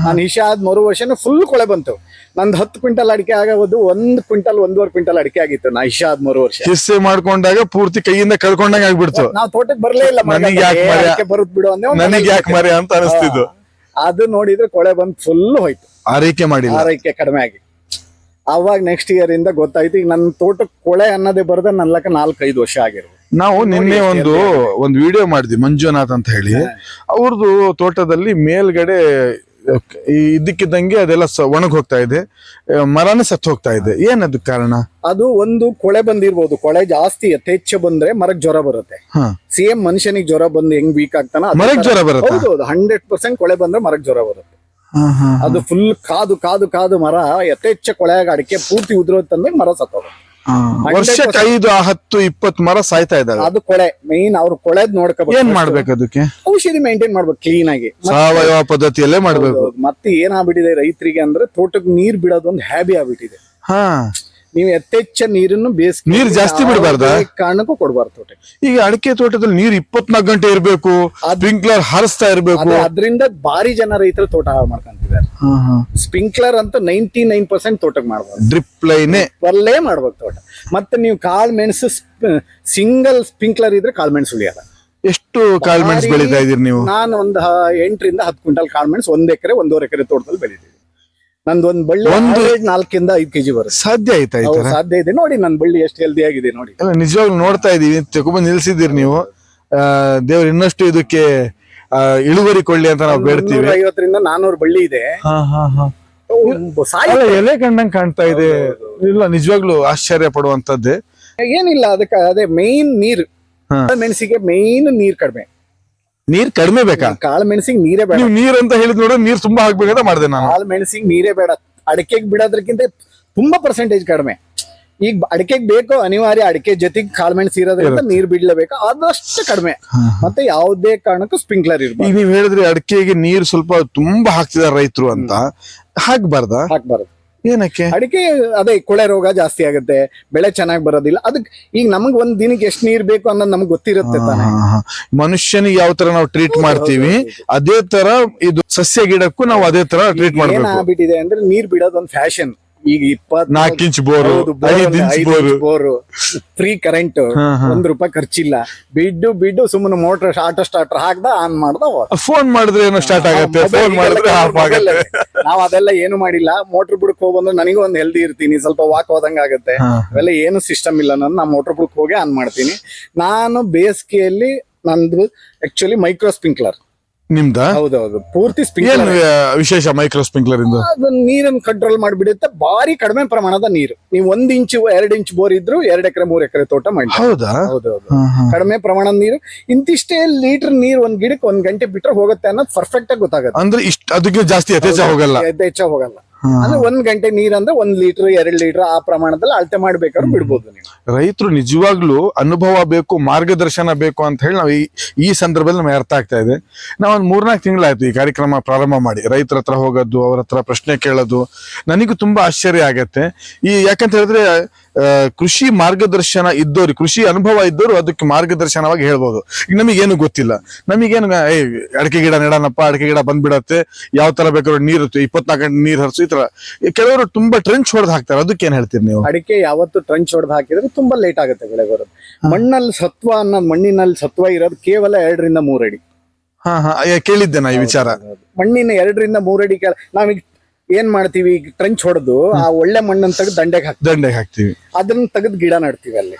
ನಾನು ಇಶಾ ಆದ ಮರು ವರ್ಷನೂ ಫುಲ್ ಕೊಳೆ ಬಂತು. ನಂದು ಹತ್ತು ಕ್ವಿಂಟಲ್ ಅಡಿಕೆ ಆಗೋದು ಒಂದ್ ಕ್ವಿಂಟಲ್ ಒಂದೂವರೆ ಕ್ವಿಂಟಲ್ ಅಡಿಕೆ ಆಗಿತ್ತು ನಾ ಇಶಾ ಆದ ಮರು ವರ್ಷ. ಹಿಸ್ಸೆ ಮಾಡ್ಕೊಂಡಾಗ ಪೂರ್ತಿ ಕೈಯಿಂದ ಕಳ್ಕೊಂಡಂಗ ಆಗ್ಬಿಡ್ತು. ನಾವು ತೋಟಕ್ಕೆ ಬರ್ಲೇ ಇಲ್ಲ ನನಗೆ ಯಾಕೆ ಬರುತ್ ಬಿಡು ಅಂದ್ರೆ ನನಗೆ ಯಾಕೆ ಮರೆ ಅಂತ ಅನಿಸ್ತಿದ್ದು. ಅದು ನೋಡಿದ್ರೆ ಕೊಳೆ ಬಂದು ಫುಲ್ ಹೋಯ್ತು. ಆರೈಕೆ ಮಾಡಿ ಆರೈಕೆ ಕಡಿಮೆ ಆಗಿ ಅವಾಗ ನೆಕ್ಸ್ಟ್ ಇಯರ್ ಇಂದ ಗೊತ್ತಾಯ್ತು. ಈಗ ನನ್ನ ತೋಟಕ್ಕೆ ಕೊಳೆ ಅನ್ನೋದೇ ಬರದೆ ನನ್ನ ಲಕ್ಕ ನಾಲ್ಕೈದು ವರ್ಷ ಆಗಿರೋದು. ನಾವು ನಿನ್ನೆ ಒಂದು ಒಂದು ವಿಡಿಯೋ ಮಾಡಿದ್ವಿ ಮಂಜುನಾಥ್ ಅಂತ ಹೇಳಿ. ಅವ್ರದ್ದು ತೋಟದಲ್ಲಿ ಮೇಲ್ಗಡೆ ಈ ಇದ್ದಕ್ಕಿದ್ದಂಗೆ ಅದೆಲ್ಲ ಒಣಗ್ ಹೋಗ್ತಾ ಇದೆ. ಮರನೇ ಸತ್ತು ಹೋಗ್ತಾ ಇದೆ. ಏನದು ಕಾರಣ? ಅದು ಒಂದು ಕೊಳೆ ಬಂದಿರ್ಬೋದು. ಕೊಳೆ ಜಾಸ್ತಿ ಯಥೇಚ್ಛ ಬಂದ್ರೆ ಮರಕ್ ಜ್ವರ ಬರುತ್ತೆ. ಸೇಮ್ ಮನುಷ್ಯನಿಗೆ ಜ್ವರ ಬಂದು ಹೆಂಗ್ ವೀಕ್ ಆಗ್ತಾನ ಮರಕ್ ಜ್ವರ ಬರುತ್ತೆ? ಹೌದು ಹಂಡ್ರೆಡ್ ಪರ್ಸೆಂಟ್ ಕೊಳೆ ಬಂದ್ರೆ ಮರಕ್ ಜ್ವರ ಬರುತ್ತೆ. ಅದು ಫುಲ್ ಕಾದು ಕಾದು ಕಾದು ಮರ ಯಥೇಚ್ಛ ಕೊಳೆಯಾಗ ಅಡಿಕೆ ಪೂರ್ತಿ ಉದುರೋತಂದ್ರೆ ಮರ ಸತ್ತೋದು ಹಾ. ವರ್ಷಕ್ಕೆ ಐದು ಹತ್ತು ಇಪ್ಪತ್ ಮರ ಸಾಯ್ತಾ ಇದ್ದಾವೆ. ಅದು ಕೊಳೆ ಮೇನ್ ಅವ್ರು ಕೊಳೆದ್ ನೋಡ್ಕೋಬೇಕು ಏನ್ ಮಾಡ್ಬೇಕು ಅದಕ್ಕೆ? ಔಷಧಿ ಮೇಂಟೈನ್ ಮಾಡ್ಬೇಕು ಕ್ಲೀನ್ ಆಗಿ. ಸಾವಯವ ಪದ್ಧತಿಯಲ್ಲೇ ಮಾಡ್ಬೇಕು. ಮತ್ತೆ ಏನಾಗ್ಬಿಟ್ಟಿದೆ ರೈತರಿಗೆ ಅಂದ್ರೆ ತೋಟಕ್ಕೆ ನೀರ್ ಬಿಡೋದು ಒಂದು ಹ್ಯಾಬಿ ಆಗ್ಬಿಟ್ಟಿದೆ ಹಾ. ನೀವು ಯಥೇಚ್ಛ ನೀರನ್ನು ಬೇಸಿಗೆ ನೀರ್ ಜಾಸ್ತಿ ಬಿಡಬಾರ್ದ? ಕಾರಣಕ್ಕೂ ಕೊಡಬಾರ್ದು ತೋಟ ಈಗ ಅಡಿಕೆ ತೋಟದಲ್ಲಿ ನೀರ್ ಇಪ್ಪತ್ನಾಲ್ಕು ಗಂಟೆ ಇರಬೇಕು ಸ್ಪ್ರಿಂಕ್ಲರ್ ಹಾರಿಸ್ತಾ ಇರಬೇಕು. ಅದೇ ಅದರಿಂದ ಭಾರಿ ಜನ ರೈತರು ತೋಟ ಹಾಳು ಮಾಡ್ಕೊಂತಿದ್ದಾರೆ. ಸ್ಪ್ರಿಂಕ್ಲರ್ ಅಂತ ನೈಂಟಿ ನೈನ್ ಪರ್ಸೆಂಟ್ ತೋಟಕ್ಕೆ ಮಾಡ್ಬೋದು. ಡ್ರಿಪ್ ಲೈನೇ. ಒಳ್ಳೆ ಮಾಡ್ಬೇಕು ತೋಟ. ಮತ್ತೆ ನೀವು ಕಾಳು ಮೆಣಸು ಸಿಂಗಲ್ ಸ್ಪ್ರಿಂಕ್ಲರ್ ಇದ್ರೆ ಕಾಳು ಮೆಣಸು ಉಳಿಯಲ್ಲ. ಎಷ್ಟು ಕಾಳು ಮೆಣಸು ಭಾರಿ- ಬೆಳೀತಾ ಇದೀರಿ ನೀವು? ನಾನು ಒಂದು ಎಂಟರಿಂದ ಹತ್ತು ಕ್ವಿಂಟಲ್ ಕಾಳು ಮೆಣಸು ಒಂದ್ ಎಕರೆ ಒಂದೂವರೆ ಎಕರೆ ತೋಟದಲ್ಲಿ ಬೆಳಿತೀವಿ ನಂದು ಒಂದ್ ಬಳ್ಳಿ ಒಂದು- ನಾಲ್ಕಿಂದ ಐದು ಕೆಜಿ ಬರುತ್ತೆ. ಸಾಧ್ಯ ಆಯ್ತಾ ಈ ಹೌದು, ತರ? ಸಾಧ್ಯ ಇದೆ. ನೋಡಿ ನನ್ನ ಬಳ್ಳಿ ಎಷ್ಟು ಹೆಲ್ದಿ ಆಗಿದೆ ನೋಡಿ. ಅಲ್ಲ ನಿಜವಾಗ್ಲೂ ನೋಡ್ತಾ ಇದೀವಿ ತಗೊಂಡ್ ನಿಲ್ಸಿದ್ದೀರಿ ನೀವು. ಆ, ದೇವ್ರು ಇನ್ನಷ್ಟು ಇದಕ್ಕೆ ಆ, ಇಳುವರಿ ಕೊಳ್ಳಿ ಅಂತ ನಾವು ಬೇಡ್ತೀವಿ. ಐವತ್ತರಿಂದ ನಾನೂರು ಬಳ್ಳಿ ಇದೆ. ಹಾ ಹಾ ಹಾ. ಅವು ಸಾಯಿ- ಅಲ್ಲ ಎಲೆ ಕಂಡಂಗ್ ಕಾಣ್ತಾ ಇದೆ. ಇಲ್ಲ ನಿಜವಾಗ್ಲೂ ಆಶ್ಚರ್ಯ ಪಡುವಂತದ್ದೇ ಏನಿಲ್ಲ ಅದಕ್ಕೆ ಅದೇ ಮೇನ್ ನೀರು. ಹಾ. ಮೆಣಸಿಗೆ ಮೇನ್ ನೀರ್ ಕಡಿಮೆ. ನೀರ್ ಕಡಿಮೆ ಬೇಕಾ? ಕಾಳು ಮೆಣಸಿಗೆ ನೀರೇ ಬೇಡ. ನೀವು ನೀರ್ ಅಂತ ಹೇಳಿದ್ ನೋಡಿದ್ರೆ ನೀರ್ ತುಂಬಾ ಹಾಕ್ಬೇಕಂತ ಮಾಡಿದೆ ನಾನು. ಕಾಳು ಮೆಣಸಿಗೆ ನೀರೇ ಬೇಡ. ಅಡಿಕೆಗೆ ಬಿಡೋದ್ರಕ್ಕಿಂತ ತುಂಬಾ ಪರ್ಸೆಂಟೇಜ್ ಕಡಿಮೆ. ಈಗ ಅಡಿಕೆಗೆ ಬೇಕು ಅನಿವಾರ್ಯ ಅಡಿಕೆ ಜೊತೆಗೆ ಕಾಳು ಮೆಣಸು ಇರೋದ್ರಿಂದ ನೀರ್ ಬಿಡ್ಲೇಬೇಕು ಆದಷ್ಟು ಕಡಿಮೆ. ಮತ್ತೆ ಯಾವುದೇ ಕಾರಣಕ್ಕೂ ಸ್ಪ್ರಿಂಕ್ಲರ್ ಈಗ ಇರ್ಬಾರ್ದು ನೀವ್ ಹೇಳಿದ್ರಿ ಅಡಿಕೆಗೆ ನೀರ್ ಸ್ವಲ್ಪ ತುಂಬಾ ಹಾಕ್ತಿದಾರೆ ರೈತರು ಅಂತ. ಹಾಕ್ಬಾರ್ದ? ಹಾಕ್ಬಾರ್ದು. ಏನಕ್ಕೆ? ಅಡಿಕೆ ಅದೇ ಕೊಳೆ ರೋಗ ಜಾಸ್ತಿ ಆಗುತ್ತೆ ಬೆಳೆ ಚೆನ್ನಾಗಿ ಬರೋದಿಲ್ಲ. ಅದಕ್ಕೆ ಈಗ ನಮಗ್ ಒಂದ್ ದಿನಕ್ಕೆ ಎಷ್ಟು ನೀರ್ ಬೇಕು ಅನ್ನೋದು ನಮ್ಗೆ ಗೊತ್ತಿರುತ್ತೆ ತಾನೆ. ಮನುಷ್ಯನಿಗೆ ಯಾವ ತರ ನಾವು ಟ್ರೀಟ್ ಮಾಡ್ತೀವಿ ಅದೇ ತರ ಇದು ಸಸ್ಯ ಗಿಡಕ್ಕೂ ನಾವು ಅದೇ ತರ ಟ್ರೀಟ್ ಏನ್ ಮಾಡ್ಬೇಕು. ಆಗ್ಬಿಟ್ಟಿದೆ ಅಂದ್ರೆ ನೀರ್ ಬಿಡೋದು ಒಂದ್ ಫ್ಯಾಷನ್ ಈಗ ಇಪ್ಪತ್ ನಾಲ್ಕು inch bore bore bore free current. ಒಂದ್ ರೂಪಾಯಿ ಖರ್ಚಿಲ್ಲ. ಬಿಡ್ಡು ಬಿಡ್ಡು ಸುಮ್ಮನೆ ಮೋಟರ್ ಆಟೋ ಸ್ಟಾರ್ಟರ್ ಹಾಕ್ದ ಆನ್ ಮಾಡ್ದ. ಫೋನ್ ಮಾಡಿದ್ರೆ ಏನೋ ಸ್ಟಾರ್ಟ್ ಆಗುತ್ತೆ. ಫೋನ್ ಮಾಡಿದ್ರೆ ಆಫ್ ಆಗಲ್ಲ. ನಾವ್ ಅದೆಲ್ಲ ಏನು ಮಾಡಿಲ್ಲ. ಮೋಟರ್ ಬುಡಕ್ ಹೋಗ್ಬಂದ್ರೆ ನನಗೂ ಒಂದ್ ಹೆಲ್ದಿ ಇರ್ತೀನಿ. ಸ್ವಲ್ಪ ವಾಕ್ ಹೋದಂಗ ಆಗುತ್ತೆ. ಅವೆಲ್ಲ ಏನು ಸಿಸ್ಟಮ್ ಇಲ್ಲ. ನಾನು ನಾ ಮೋಟರ್ ಬುಡಕ್ ಹೋಗಿ ಆನ್ ಮಾಡ್ತೀನಿ. ನಾನು ಬೇಸಿಗೆಯಲ್ಲಿ ನಂದು ಆಕ್ಚುಲಿ ಮೈಕ್ರೋ ಸ್ಪ್ರಿಂಕ್ಲರ್ ನಿಮ್ದ? ಹೌದೌದು ಪೂರ್ತಿ ಏನ್ ಸ್ಪ್ರಿಂಕ್ಲರ್ ವಿಶೇಷ ಮೈಕ್ರೋ ಸ್ಪ್ರಿಂಕ್ಲರ್ ಇಂದ? ಅದು ನೀರನ್ನು ಕಂಟ್ರೋಲ್ ಮಾಡಿಬಿಡುತ್ತೆ ಭಾರಿ ಕಡಿಮೆ ಪ್ರಮಾಣದ ನೀರು. ನೀವು ಒಂದ್ ಇಂಚು ಎರಡ್ ಇಂಚ್ ಬೋರ್ ಇದ್ರು ಎರಡ್ ಎಕರೆ ಮೂರ್ ಎಕರೆ ತೋಟ ಮಾಡಿ ಹೌದಾ? ಹೌದೌದು. ಹಾ, ಹಾ. ಕಡಿಮೆ ಪ್ರಮಾಣದ ನೀರು. ಇಂತಿಷ್ಟೇ ಲೀಟರ್ ನೀರು ಒಂದ್ ಗಿಡಕ್ಕೆ ಒಂದ್ ಗಂಟೆ ಬಿಟ್ರೆ ಹೋಗುತ್ತೆ ಅನ್ನೋದು ಪರ್ಫೆಕ್ಟ್ ಆಗಿ ಗೊತ್ತಾಗುತ್ತೆ. ಅಂದ್ರೆ ಇಷ್ಟ ಅದಕ್ಕೆ ಜಾಸ್ತಿ ಯಥೇಚ್ಛ ಹೋಗಲ್ಲ. ಹೆಚ್ಚ ಹೋಗಲ್ಲ. ಅಂದ್ರೆ ಒಂದ್ ಗಂಟೆ ನೀರ್ ಅಂದ್ರೆ ಒಂದ್ ಲೀಟರ್ ಎರಡ್ ಲೀಟರ್ ಆ ಪ್ರಮಾಣದಲ್ಲಿ ಅಳತೆ ಮಾಡ್ಬೇಕಾದ್ರೆ ಬಿಡ್ಬೋದು ನೀವು. ರೈತರು ನಿಜವಾಗ್ಲೂ ಅನುಭವ ಬೇಕು ಮಾರ್ಗದರ್ಶನ ಬೇಕು ಅಂತ ಹೇಳಿ ನಾವು ಈ ಈ ಸಂದರ್ಭದಲ್ಲಿ ನಮಗೆ ಅರ್ಥ ಆಗ್ತಾ ಇದೆ. ನಾವು ಒಂದು ಮೂರ್ನಾಲ್ಕು ತಿಂಗಳಾಯ್ತು ಈ ಕಾರ್ಯಕ್ರಮ ಪ್ರಾರಂಭ ಮಾಡಿ. ರೈತರ ಹತ್ರ ಹೋಗೋದು ಅವ್ರ ಹತ್ರ ಪ್ರಶ್ನೆ ಕೇಳೋದು. ನನಗೂ ತುಂಬಾ ಆಶ್ಚರ್ಯ ಆಗತ್ತೆ. ಈ ಯಾಕಂತ ಹೇಳಿದ್ರೆ ಕೃಷಿ ಮಾರ್ಗದರ್ಶನ ಇದ್ದವ್ರು ಕೃಷಿ ಅನುಭವ ಇದ್ದವರು ಅದಕ್ಕೆ ಮಾರ್ಗದರ್ಶನವಾಗಿ ಹೇಳ್ಬೋದು. ಈಗ ನಮಗೇನು ಗೊತ್ತಿಲ್ಲ. ನಮಗೇನು ಏ ಅಡಿಕೆ ಗಿಡ ನೆಡನಪ್ಪ ಅಡಿಕೆ ಗಿಡ ಬಂದ್ಬಿಡತ್ತೆ ಯಾವ ತರ ಬೇಕಾದ್ರೂ ನೀರು ಇಪ್ಪತ್ನಾಲ್ಕು ಗಂಟೆ ನೀರು ಹರಿಸು ಈ ತರ. ಕೆಲವರು ತುಂಬಾ ಟ್ರೆಂಚ್ ಹೊಡೆದು ಹಾಕ್ತಾರೆ. ಅದಕ್ಕೆ ಏನ್ ಹೇಳ್ತೀರಿ ನೀವು? ಅಡಿಕೆ ಯಾವತ್ತು ಟ್ರಂಚ್ ಹೊಡೆದು ಹಾಕಿದ್ರೆ ತುಂಬಾ ಲೇಟ್ ಆಗುತ್ತೆ ಬೆಳೆ ಬರೋದು. ಮಣ್ಣಲ್ಲಿ ಸತ್ವ ಅನ್ನೋದು ಮಣ್ಣಿನಲ್ಲಿ ಸತ್ವ ಇರೋದು ಕೇವಲ ಎರಡರಿಂದ ಮೂರಡಿ. ಅಡಿ ಹಾ ಹಾ ಕೇಳಿದ್ದೆ ನಾ ಈ ವಿಚಾರ. ಮಣ್ಣಿನ ಎರಡರಿಂದ ಮೂರ್ ಅಡಿ ಕೆಳ ನಾವೀಗ ಏನ್ ಮಾಡ್ತೀವಿ? ಟ್ರಂಚ್ ಹೊಡೆದು ಆ ಒಳ್ಳೆ ಮಣ್ಣನ್ನು ತೆಗೆದು ದಂಡೆಗೆ ಹಾಕ್ತೀವಿ. ದಂಡೆಗೆ ಹಾಕ್ತಿವಿ. ಅದನ್ನ ತೆಗೆದು ಗಿಡ ನಡ್ತೀವಿ ಅಲ್ಲಿ.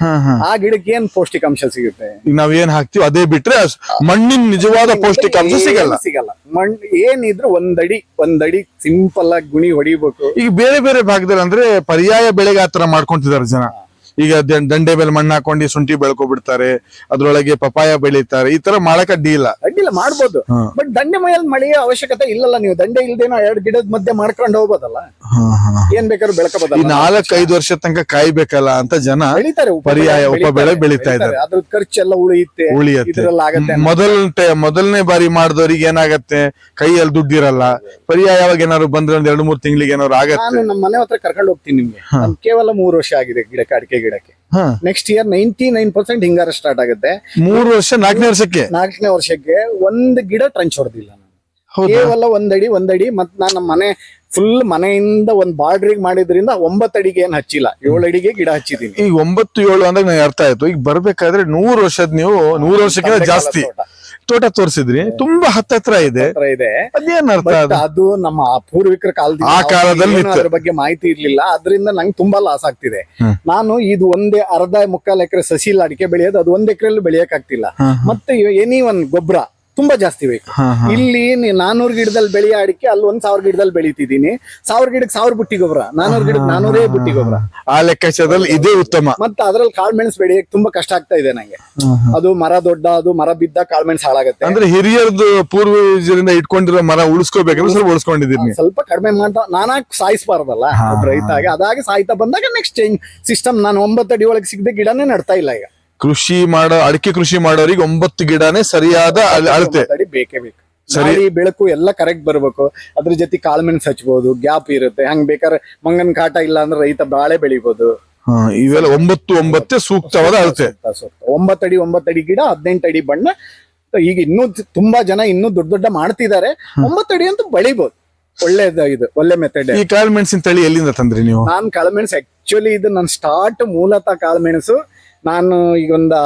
ಆ ಗಿಡಕ್ಕೆ ಏನ್ ಪೌಷ್ಟಿಕಾಂಶ ಸಿಗುತ್ತೆ? ಈಗ ನಾವ್ ಏನ್ ಹಾಕ್ತಿವಿ ಅದೇ ಬಿಟ್ರೆ ಮಣ್ಣಿನ ನಿಜವಾದ ಪೌಷ್ಟಿಕಾಂಶ ಸಿಗಲ್ಲ. ಸಿಗಲ್ಲ. ಮಣ್ ಏನಿದ್ರು ಒಂದಡಿ ಒಂದಡಿ ಸಿಂಪಲ್ ಆಗಿ ಗುಣಿ ಹೊಡಿಬೇಕು. ಈಗ ಬೇರೆ ಬೇರೆ ಭಾಗದಲ್ಲಿ ಅಂದ್ರೆ ಪರ್ಯಾಯ ಬೆಳೆಗೆ ಆತರ ಮಾಡ್ಕೊಂತಿದಾರೆ ಜನ. ಈಗ ದಂಡೆ ಮೇಲೆ ಮಣ್ಣು ಹಾಕೊಂಡು ಶುಂಠಿ ಬೆಳ್ಕೊಬಿಡ್ತಾರೆ ಅದ್ರೊಳಗೆ ಪಪಾಯ ಬೆಳೀತಾರೆ ಈ ತರ ಮಾಡಕ್ ಅಡ್ಡಿ ಇಲ್ಲ. ಅಡ್ಡಿಲ್ಲ ಮಾಡ್ಬೋದು. ಬಟ್ ದಂಡೆ ಮೈಯಲ್ಲಿ ಮಳೆಯ ಅವಶ್ಯಕತೆ ಇಲ್ಲಲ್ಲ ನೀವು? ದಂಡೆ ಇಲ್ದೇನೋ ಎರಡು ಗಿಡದ ಮಧ್ಯೆ ಮಾಡ್ಕೊಂಡು ಹೋಗ್ಬೋದಲ್ಲ? ಏನ್ ಬೇಕಾದ್ರೂ ಈ ಬೆಳ್ಕೋಬೋದಲ್ಲ? ನಾಲ್ಕ್ ಐದು ವರ್ಷ ತನಕ ಕಾಯ್ಬೇಕಲ್ಲ ಅಂತ ಜನ ಪರ್ಯಾಯ ಉಪ ಬೆಳೆ ಬೆಳೀತಾ ಇದ್ದಾರೆ. ಅದ್ರ ಖರ್ಚೆಲ್ಲ ಉಳಿಯುತ್ತೆ ಉಳಿಯುತ್ತೆ. ಮೊದಲ ಮೊದಲನೇ ಬಾರಿ ಮಾಡಿದವ್ರಿಗೆ ಏನಾಗತ್ತೆ? ಕೈಯಲ್ಲಿ ದುಡ್ಡಿರಲ್ಲ. ಪರ್ಯಾಯವಾಗಿ ಏನಾದ್ರು ಬಂದ್ರೆ ಒಂದ್ ಎರಡು ಮೂರು ತಿಂಗಳಿಗೆ ಏನಾದ್ರು ಆಗತ್ತೆ. ನಾನು ನಮ್ಮ ಮನೆ ಹತ್ರ ಕರ್ಕೊಂಡು ಹೋಗ್ತೀನಿ ನಿಮ್ಗೆ. ನಮ್ ಕೇವಲ ಮೂರು ವರ್ಷ ಆಗಿದೆ ಗಿಡಕ್ಕೆ ಅಡಿಕೆ ಗಿಡಕ್ಕೆ. Next year ninety nine percent ಹಿಂಗಾರ start ಆಗುತ್ತೆ. ಮೂರು ವರ್ಷ ನಾಲ್ಕನೇ ವರ್ಷಕ್ಕೆ. ನಾಲ್ಕನೇ ವರ್ಷಕ್ಕೆ ಒಂದ್ ಗಿಡ ಟ್ರಂಚ್ ಹೊಡೆದಿಲ್ಲ ನಾನು. ಕೇವಲ ಒಂದಡಿ ಒಂದಡಿ ಮತ್ ನಾನು ನಮ್ಮ ಮನೆ ಫುಲ್ ಮನೆಯಿಂದ ಒಂದ್ ಬಾರ್ಡ್ರಿಗೆ ಮಾಡಿದ್ರಿಂದ ಒಂಬತ್ತು ಅಡಿಗೆ ಏನ್ ಹಚ್ಚಿಲ್ಲ. ಏಳು ಅಡಿಗೆ ಗಿಡ ಹಚ್ಚಿದೀನಿ. ಈಗ ಒಂಬತ್ತು ಏಳು ಅಂದ್ರೆ ನನಗೆ ಅರ್ಥ ಆಯ್ತು. ಈಗ ಬರ್ಬೇಕಾದ್ರೆ ನೂರು ವರ್ಷದ ನೀವು ನೂರು ವರ್ಷಕ್ಕಿಂತ ಜಾಸ್ತಿ ತೋಟ. ತೋರಿಸಿದ್ರಿ. ತುಂಬಾ ಹತ್ತತ್ರ ಇದೆ. ಹತ್ರ ಇದೆ. ಅದೇನ್ ಅರ್ಥ ಬಟ್ ಅದು? ಅದು ನಮ್ಮ ಪೂರ್ವಿಕರ ಕಾಲದಿಂದ ಆ ಕಾಲದಲ್ಲಿ ಏನು ಇತ್ತು. ಅದ್ರ ಬಗ್ಗೆ ಮಾಹಿತಿ ಇರ್ಲಿಲ್ಲ. ಅದರಿಂದ ನಂಗೆ ತುಂಬಾ ಲಾಸ್ ಆಗ್ತಿದೆ. ಹ್ಮ್. ನಾನು ಇದು ಒಂದೇ ಅರ್ಧ ಮುಕ್ಕಾಲ್ ಎಕರೆ ಸಸಿಲ್ ಅಡಿಕೆ ಬೆಳೆಯೋದು. ಅದು ಒಂದ್ ಎಕರೆಲ್ಲೂ ಬೆಳೆಯಕ್ ಆಗ್ತಿಲ್ಲ ಹಾ, ಮತ್ತೆ ಎನಿ ಒಂದ್ ಗೊಬ್ಬರ ತುಂಬಾ ಜಾಸ್ತಿ ಬೇಕು. ಇಲ್ಲಿ ನಾನೂರ್ ಗಿಡದಲ್ಲಿ ಬೆಳೆಯ ಅಡಿಕೆ ಅಲ್ಲಿ ಒಂದ್ ಸಾವಿರ ಗಿಡದಲ್ಲಿ ಬೆಳಿತಿದ್ದೀನಿ. ಸಾವಿರ ಗಿಡಕ್ಕೆ ಸಾವಿರ ಬುಟ್ಟಿ ಗೊಬ್ಬರ ನಾನೂರ್ ಗಿಡಕ್ಕೆ ನಾನೂರೇ ಬುಟ್ಟಿ ಗೊಬ್ಬರ. ಆ ಲೆಕ್ಕಾಚಾರದಲ್ಲಿ ಇದೇ ಉತ್ತಮ. ಮತ್ತೆ ಅದ್ರಲ್ಲಿ ಕಾಳ್ಮೆಣಸು ಬೆಳೆಯಕ್ ತುಂಬಾ ಕಷ್ಟ ಆಗ್ತಾ ಇದೆ ನಂಗೆ. ಅದು ಮರ ದೊಡ್ಡ ಅದು ಮರ ಬಿದ್ದ ಕಾಳ್ಮೆಣಸು ಹಾಳಾಗತ್ತೆ. ಅಂದ್ರೆ ಹಿರಿಯರದು ಪೂರ್ವಜರಿಂದ ಇಟ್ಕೊಂಡಿರೋ ಮರ ಉಳಿಸ್ಕೋಬೇಕಂದ್ರೆ ಸ್ವಲ್ಪ ಉಳಿಸ್ಕೊಂಡಿದ್ದೀನಿ ಸ್ವಲ್ಪ ಕಡಿಮೆ ಮಾಡ್ತಾ ನಾನಾಗ್ ಸಾಯಿಸಬಾರ್ದಲ್ಲ ರೈತ ಆಗಿ ಅದಾಗಿ ಸಾಯ್ತಾ ಬಂದಾಗ ನೆಕ್ಸ್ಟ್ ಚೇಂಜ್ ಸಿಸ್ಟಮ್ ನಾನು ಒಂಬತ್ತು ಅಡಿ ಒಳಗೆ ಸಿಗದೆ ಗಿಡನೇ ನಡ್ತಾ ಇಲ್ಲ ಈಗ. ಕೃಷಿ ಮಾಡೋ ಅಡಿಕೆ ಕೃಷಿ ಮಾಡೋರಿಗೆ ಒಂಬತ್ತು ಗಿಡನೇ ಸರಿಯಾದ ಅಳ- ಅಳತೆ. ಬೇಕೇ ಬೇಕು. ಸರಿ. ಬೆಳಕು ಎಲ್ಲ ಕರೆಕ್ಟ್ ಬರ್ಬೇಕು. ಅದ್ರ ಜೊತೆ ಕಾಳುಮೆಣಸು ಹಚ್ಬೋದು ಗ್ಯಾಪ್ ಇರುತ್ತೆ. ಹಂಗ್ ಬೇಕಾದ್ರೆ ಮಂಗನ್ ಕಾಟ ಇಲ್ಲ ಅಂದ್ರೆ ರೈತ ಬಾಳೆ ಬೆಳಿಬೋದು. ಹಾ, ಇವೆಲ್ಲ ಒಂಬತ್ತು ಒಂಬತ್ತೇ ಸೂಕ್ತವಾದ ಅಳತೆ. ಅಡಿ ಒಂಬತ್ತಡಿ ಒಂಬತ್ತಡಿ ಗಿಡ ಹದಿನೆಂಟಡಿ ಅಡಿ ಬಣ್ಣ. ಈಗ ಇನ್ನೂ ತುಂಬಾ ಜನ ಇನ್ನೂ ದೊಡ್ಡ ದೊಡ್ಡ ಮಾಡ್ತಿದ್ದಾರೆ. ಒಂಬತ್ತಡಿ ಅಂತೂ ಬೆಳಿಬೋದು. ಒಳ್ಳೇದಾಗಿದೆ ಇದು ಒಳ್ಳೆ ಮೆಥಡ್ ಈ ಕಾಳು ಮೆಣಸಿನ ತಳಿ ಎಲ್ಲಿಂದ ತಂದ್ರಿ ನೀವು? ನಾನ್ ಕಾಳುಮೆಣಸು ಆಕ್ಚುಲಿ ಇದು ನನ್ನ ಸ್ಟಾರ್ಟ್ ಮೂಲತಃ ಕಾಳುಮೆಣಸು ನಾನು ಈಗ ಒಂದು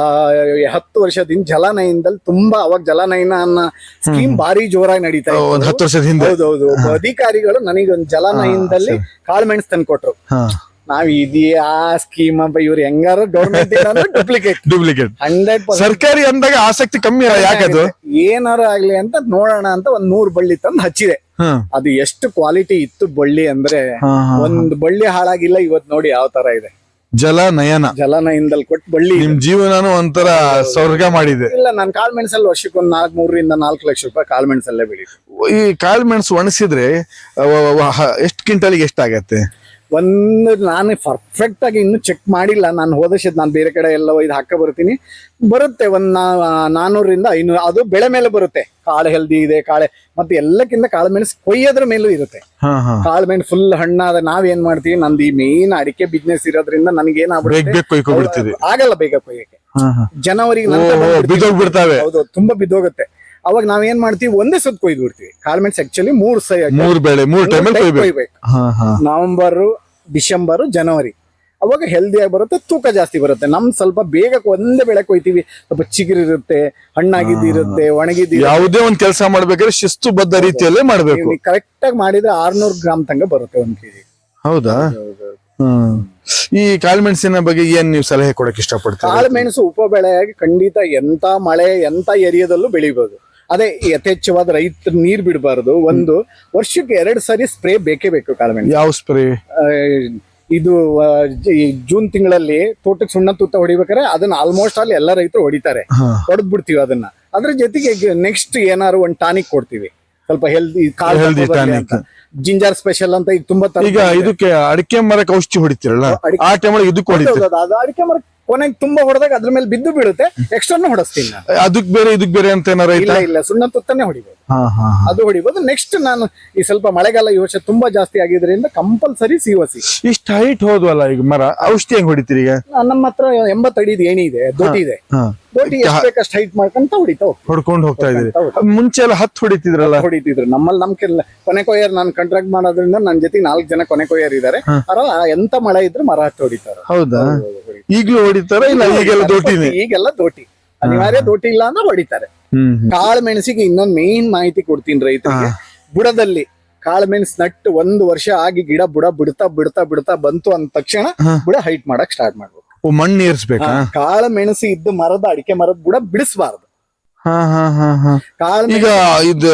ಹತ್ತು ವರ್ಷದಿಂದ ಜಲನಯನದಲ್ಲಿ ತುಂಬಾ ಅವಾಗ ಜಲನಯನ ಅನ್ನ ಸ್ಕೀಮ್ ಭಾರಿ ಜೋರಾಗಿ ನಡೀತಾ ಒಂದ್ ಇತ್ತು. ಹತ್ತು ವರ್ಷದ ಹಿಂದೆ. ಹೌದೌದು ಅಧಿಕಾರಿಗಳು ನನಗೆ ಒಂದು ಜಲನಯನದಲ್ಲಿ ಕಾಳುಮೆಣಸು ತಂದು ಕೊಟ್ರು. ನಾವ್ ಇದೇ ಆ ಸ್ಕೀಮ್ ಅಪ್ಪ ಇವ್ರು ಹೆಂಗಾರ ಗೌರ್ಮೆಂಟ್ ಡೂಪ್ಲಿಕೇಟ್ ಡೂಪ್ಲಿಕೇಟ್ ಹಂಡ್ರೆಡ್ ಸರ್ಕಾರಿ ಅಂದಾಗ ಆಸಕ್ತಿ ಕಮ್ಮಿ ಯಾಕದು ಏನಾರ ಆಗ್ಲಿ ಅಂತ ನೋಡೋಣ ಅಂತ ಒಂದ್ ನೂರ್ ಬಳ್ಳಿ ತಂದು ಹಚ್ಚಿದೆ. ಅದು ಎಷ್ಟು ಕ್ವಾಲಿಟಿ ಇತ್ತು ಬಳ್ಳಿ ಅಂದ್ರೆ. ಒಂದ್ ಬಳ್ಳಿ ಹಾಳಾಗಿಲ್ಲ ಇವತ್ ನೋಡಿ ಯಾವ ತರ ಇದೆ. ಜಲ ನಯನ ಜಲನಯನದಲ್ಲಿ ಕೊಟ್ಟು ಬಳ್ಳಿ ನಿಮ್ ಜೀವನನು ಒಂಥರ ಸ್ವರ್ಗ ಮಾಡಿದೆ. ಇಲ್ಲ ನಾನು ಕಾಳು ಮೆಣಸಲ್ಲಿ ವರ್ಷಕ್ಕೆ ಒಂದ್ ನಾಲ್ಕ್ ಮೂರರಿಂದ ನಾಲ್ಕು ಲಕ್ಷ ರೂಪಾಯಿ ಕಾಳು ಮೆಣಸಲ್ಲೇ ಬೆಳಿ ಈ ಕಾಳು ಮೆಣಸು ಒಣಸಿದ್ರೆ ಎಷ್ಟು ಕ್ವಿಂಟಲ್ಗೆ ಎಷ್ಟಾಗತ್ತೆ ಒಂದು ನಾನು ಪರ್ಫೆಕ್ಟ್ ಆಗಿ ಇನ್ನು ಚೆಕ್ ಮಾಡಿಲ್ಲ. ನಾನು ಹೋದಶದ್ ನಾನು ಬೇರೆ ಕಡೆ ಎಲ್ಲ ಇದು ಹಾಕ ಬರ್ತೀನಿ. ಬರುತ್ತೆ ಒಂದ್ ನಾ- ನಾನೂರರಿಂದ ಐನೂರು. ಅದು ಬೆಳೆ ಮೇಲೆ ಬರುತ್ತೆ. ಕಾಳು ಹೆಲ್ದಿ ಇದೆ ಕಾಳೆ. ಮತ್ತೆ ಎಲ್ಲಕ್ಕಿಂತ ಕಾಳು ಮೆಣಸು ಕೊಯ್ಯೋದ್ರ ಮೇಲೂ ಇರುತ್ತೆ. ಕಾಳು ಮೆಣಸು ಫುಲ್ ಹಣ್ಣಾದ ನಾವೇನ್ ಮಾಡ್ತೀವಿ? ನಂದು ಈ ಮೇನ್ ಅಡಿಕೆ ಬಿಸ್ನೆಸ್ ಇರೋದ್ರಿಂದ ನನಗೆ ಬೇಗ ಏನಾಗ್ಬಿಡುತ್ತೆ ಬೇಗ ಕೊಯ್ಕೊಬಿಡ್ತೀರಿ ಆಗಲ್ಲ ಬೇಗ ಕೊಯ್ಯಕ್ಕೆ. ಜನವರಿಗೆ. ಹೌದು ತುಂಬಾ ಬಿದ್ದೋಗುತ್ತೆ. ಅವಾಗ ನಾವೇನ್ ಮಾಡ್ತೀವಿ? ಒಂದೇ ಸುತ್ತ ಕೊಯ್ದು ಬಿಡ್ತೀವಿ. ಕಾಳು ಮೆಣಸು ಆಕ್ಚುಲಿ ಮೂರ್ ಸೈ ಮೂರ್ ಬೆಳೆ ಮೂರ್ ಟೈಮ್ ಕೊಯ್ಬೇಕು. ನವೆಂಬರ್ ಡಿಸೆಂಬರ್ ಜನವರಿ. ಅವಾಗ ಹೆಲ್ದಿಯಾಗಿ ಬರುತ್ತೆ ತೂಕ ಜಾಸ್ತಿ ಬರುತ್ತೆ. ನಮ್ ಸ್ವಲ್ಪ ಬೇಗ ಒಂದೇ ಬೆಳೆ ಕೊಯ್ತೀವಿ. ಸ್ವಲ್ಪ ಚಿಗುರಿರುತ್ತೆ ಹಣ್ಣಾಗಿದ್ದಿರುತ್ತೆ ಒಣಗಿದ್ದಿರುತ್ತೆ. ಯಾವುದೇ ಒಂದು ಕೆಲಸ ಮಾಡ್ಬೇಕಾದ್ರೆ ಶಿಸ್ತುಬದ್ಧ ರೀತಿಯಲ್ಲೇ ಮಾಡ್ಬೇಕು. ಕರೆಕ್ಟ್ ಆಗಿ ಮಾಡಿದ್ರೆ ಆರ್ನೂರ್ ಗ್ರಾಮ್ ತಂಗ ಬರುತ್ತೆ ಒಂದ್ ಕೆಜಿ. ಹೌದಾ? ಹ್ಮ್ ಈ ಕಾಳುಮೆಣಸಿನ ಬಗ್ಗೆ ಏನ್ ನೀವು ಸಲಹೆ ಕೊಡಕ್ ಇಷ್ಟಪಡ್ತೀರಾ? ಕಾಳುಮೆಣಸು ಉಪ ಬೆಳೆಯಾಗಿ ಖಂಡಿತ ಎಂತ ಮಳೆ ಎಂತ ಏರಿಯಾದಲ್ಲೂ ಬೆಳಿಬಹುದು ಅದೇ ಯಥೇಚ್ಛವಾದ ರೈತ ನೀರ್ ಬಿಡಬಾರದು. ಒಂದು ವರ್ಷಕ್ಕೆ ಎರಡು ಸಾರಿ ಸ್ಪ್ರೇ ಬೇಕೇ ಬೇಕು ಕಾಲಮೇಲೆ ಯಾವ ಸ್ಪ್ರೇ? ಇದು ಆ, ಜ- ಈ ಜೂನ್ ತಿಂಗಳಲ್ಲಿ ತೋಟಕ್ಕೆ ಸುಣ್ಣ ತುತ್ತ ಹೊಡಿಬೇಕಾರೆ ಅದನ್ನ ಆಲ್ಮೋಸ್ಟ್ ಅಲ್ಲಿ ಎಲ್ಲ ರೈತರು ಹೊಡಿತಾರೆ. ಹಾ. ಹೊಡೆದ್ ಬಿಡ್ತೀವಿ ಅದನ್ನ. ಅದ್ರ ಜೊತೆಗೆ ನೆಕ್ಸ್ಟ್ ಏನಾದ್ರು ಒಂದ್ ಟಾನಿಕ್ ಕೊಡ್ತೀವಿ. ಸ್ವಲ್ಪ healthy Healthy tonic. Ginger special ಅಂತ ಈಗ ತುಂಬಾ ತರ ಈಗ ಇದಕ್ಕೆ ಅಡಿಕೆ ಮರಕ್ಕೆ ಔಷಧಿ ಹೊಡಿತೀರಲ್ಲ? ಆ ಟೈಮಲ್ಲಿ ಇದಕ್ಕೆ ಹೊಡಿತೀರಿ. ಅದು ಅಡಿಕೆ ಮರ ಕೊನೆಗೆ ತುಂಬಾ ಹೊಡೆದಾಗ ಅದ್ರ ಮೇಲೆ ಬಿದ್ದು ಬೀಳುತ್ತೆ. ಎಕ್ಸ್ಟ್ರಾನು ಹೊಡಿಸ್ತೀನಿ ಅದಕ್ಕೆ ಅದಕ್ ಬೇರೆ ಇದಕ್ಕೆ ಬೇರೆ ಅಂತ ಏನಾರ ಇಲ್ಲ ಇಲ್ಲ ಸುಣ್ಣ ತುತ್ತನೇ ಹೊಡಿಬೋದು. ಹಾ ಹಾ ಅದು ಹೊಡಿಬೋದು. ನೆಕ್ಸ್ಟ್ ನಾನು ಈ ಸ್ವಲ್ಪ ಮಳೆಗಾಲ ಈ ವರ್ಷ ತುಂಬಾ ಜಾಸ್ತಿ ಆಗಿದ್ರಿಂದ ಕಂಪಲ್ಸರಿ ಸಿವಸಿ ಇಷ್ಟ ಹೈಟ್ ಹೋದ್ವಲ್ಲ ಈಗ ಮರ? ಔಷಧಿ ಹೆಂಗ್ ಹೊಡಿತೀರಿ ಈಗ? ನಮ್ಮ ಹತ್ರ ಎಂಬತ್ತಡಿ ಏಣಿ ಇದೆ ದೋಟಿ ಇದೆ. ದೋಟಿ ಎಷ್ಟು ಬೇಕಷ್ಟು ಹೈಟ್ ಮಾಡ್ಕೊಂತ ಹೊಡಿತಾ ಹೊಡ್ಕೊಂಡು ಹೋಗ್ತಾ ಹೌದು. ಮುಂಚೆ ಎಲ್ಲ ಹತ್ತು ಹೊಡಿತಿದ್ರಲ್ಲ? ಹೊಡಿತಿದ್ರು. ನಮ್ಮಲ್ಲಿ ನಮ್ ಕೆಲ ಕೊನೆ ಕೊಯ್ಯರ್ ನಾನು ಕಾಂಟ್ರಾಕ್ಟ್ ಮಾಡೋದ್ರಿಂದ ನನ್ನ ಜೊತೆ ನಾಲ್ಕು ಜನ ಕೊನೆ ಕೊಯ್ಯರ್ ಇದಾರೆ. ಅರಲ್ಲ ಎಂತ ಮಳೆ ಇದ್ರೆ ಮರ ಹತ್ತು ಹೊಡಿತಾರ. ಹೌದಾ? ಈಗಲೂ ಹೊಡಿತಾರ ಇಲ್ಲ ಈಗೆಲ್ಲ ದೊಡ್ಡಿನೇ? ಈಗೆಲ್ಲ ದೋಟಿ ಅನಿವಾರ್ಯ ದೋಟಿ ಇಲ್ಲ ಅಂದ್ರೆ ಹೊಡಿತಾರೆ. ಕಾಳು ಮೆಣಸಿಗೆ ಇನ್ನೊಂದ್ ಮೇನ್ ಮಾಹಿತಿ ಕೊಡ್ತೀನಿ ರೈತರಿಗೆ. ಬುಡದಲ್ಲಿ ಕಾಳು ಮೆಣಸ್ ನಟ್ಟು ಒಂದ್ ವರ್ಷ ಆಗಿ ಗಿಡ ಬುಡ ಬಿಡ್ತಾ ಬಿಡ್ತಾ ಬಿಡ್ತಾ ಬಂತು ಅಂದ ತಕ್ಷಣ ಬುಡ ಹೈಟ್ ಮಾಡಕ್ ಸ್ಟಾರ್ಟ್ ಮಾಡ್ಬೇಕು. ಮಣ್ಣು ಏರ್ಸ್ಬೇಕಾ? ಕಾಳು ಮೆಣಸಿ ಇದ್ದು ಮರದ ಅಡಿಕೆ ಮರದ ಬುಡ ಬಿಡಿಸಬಾರ್ದು. ಈಗ ಇದು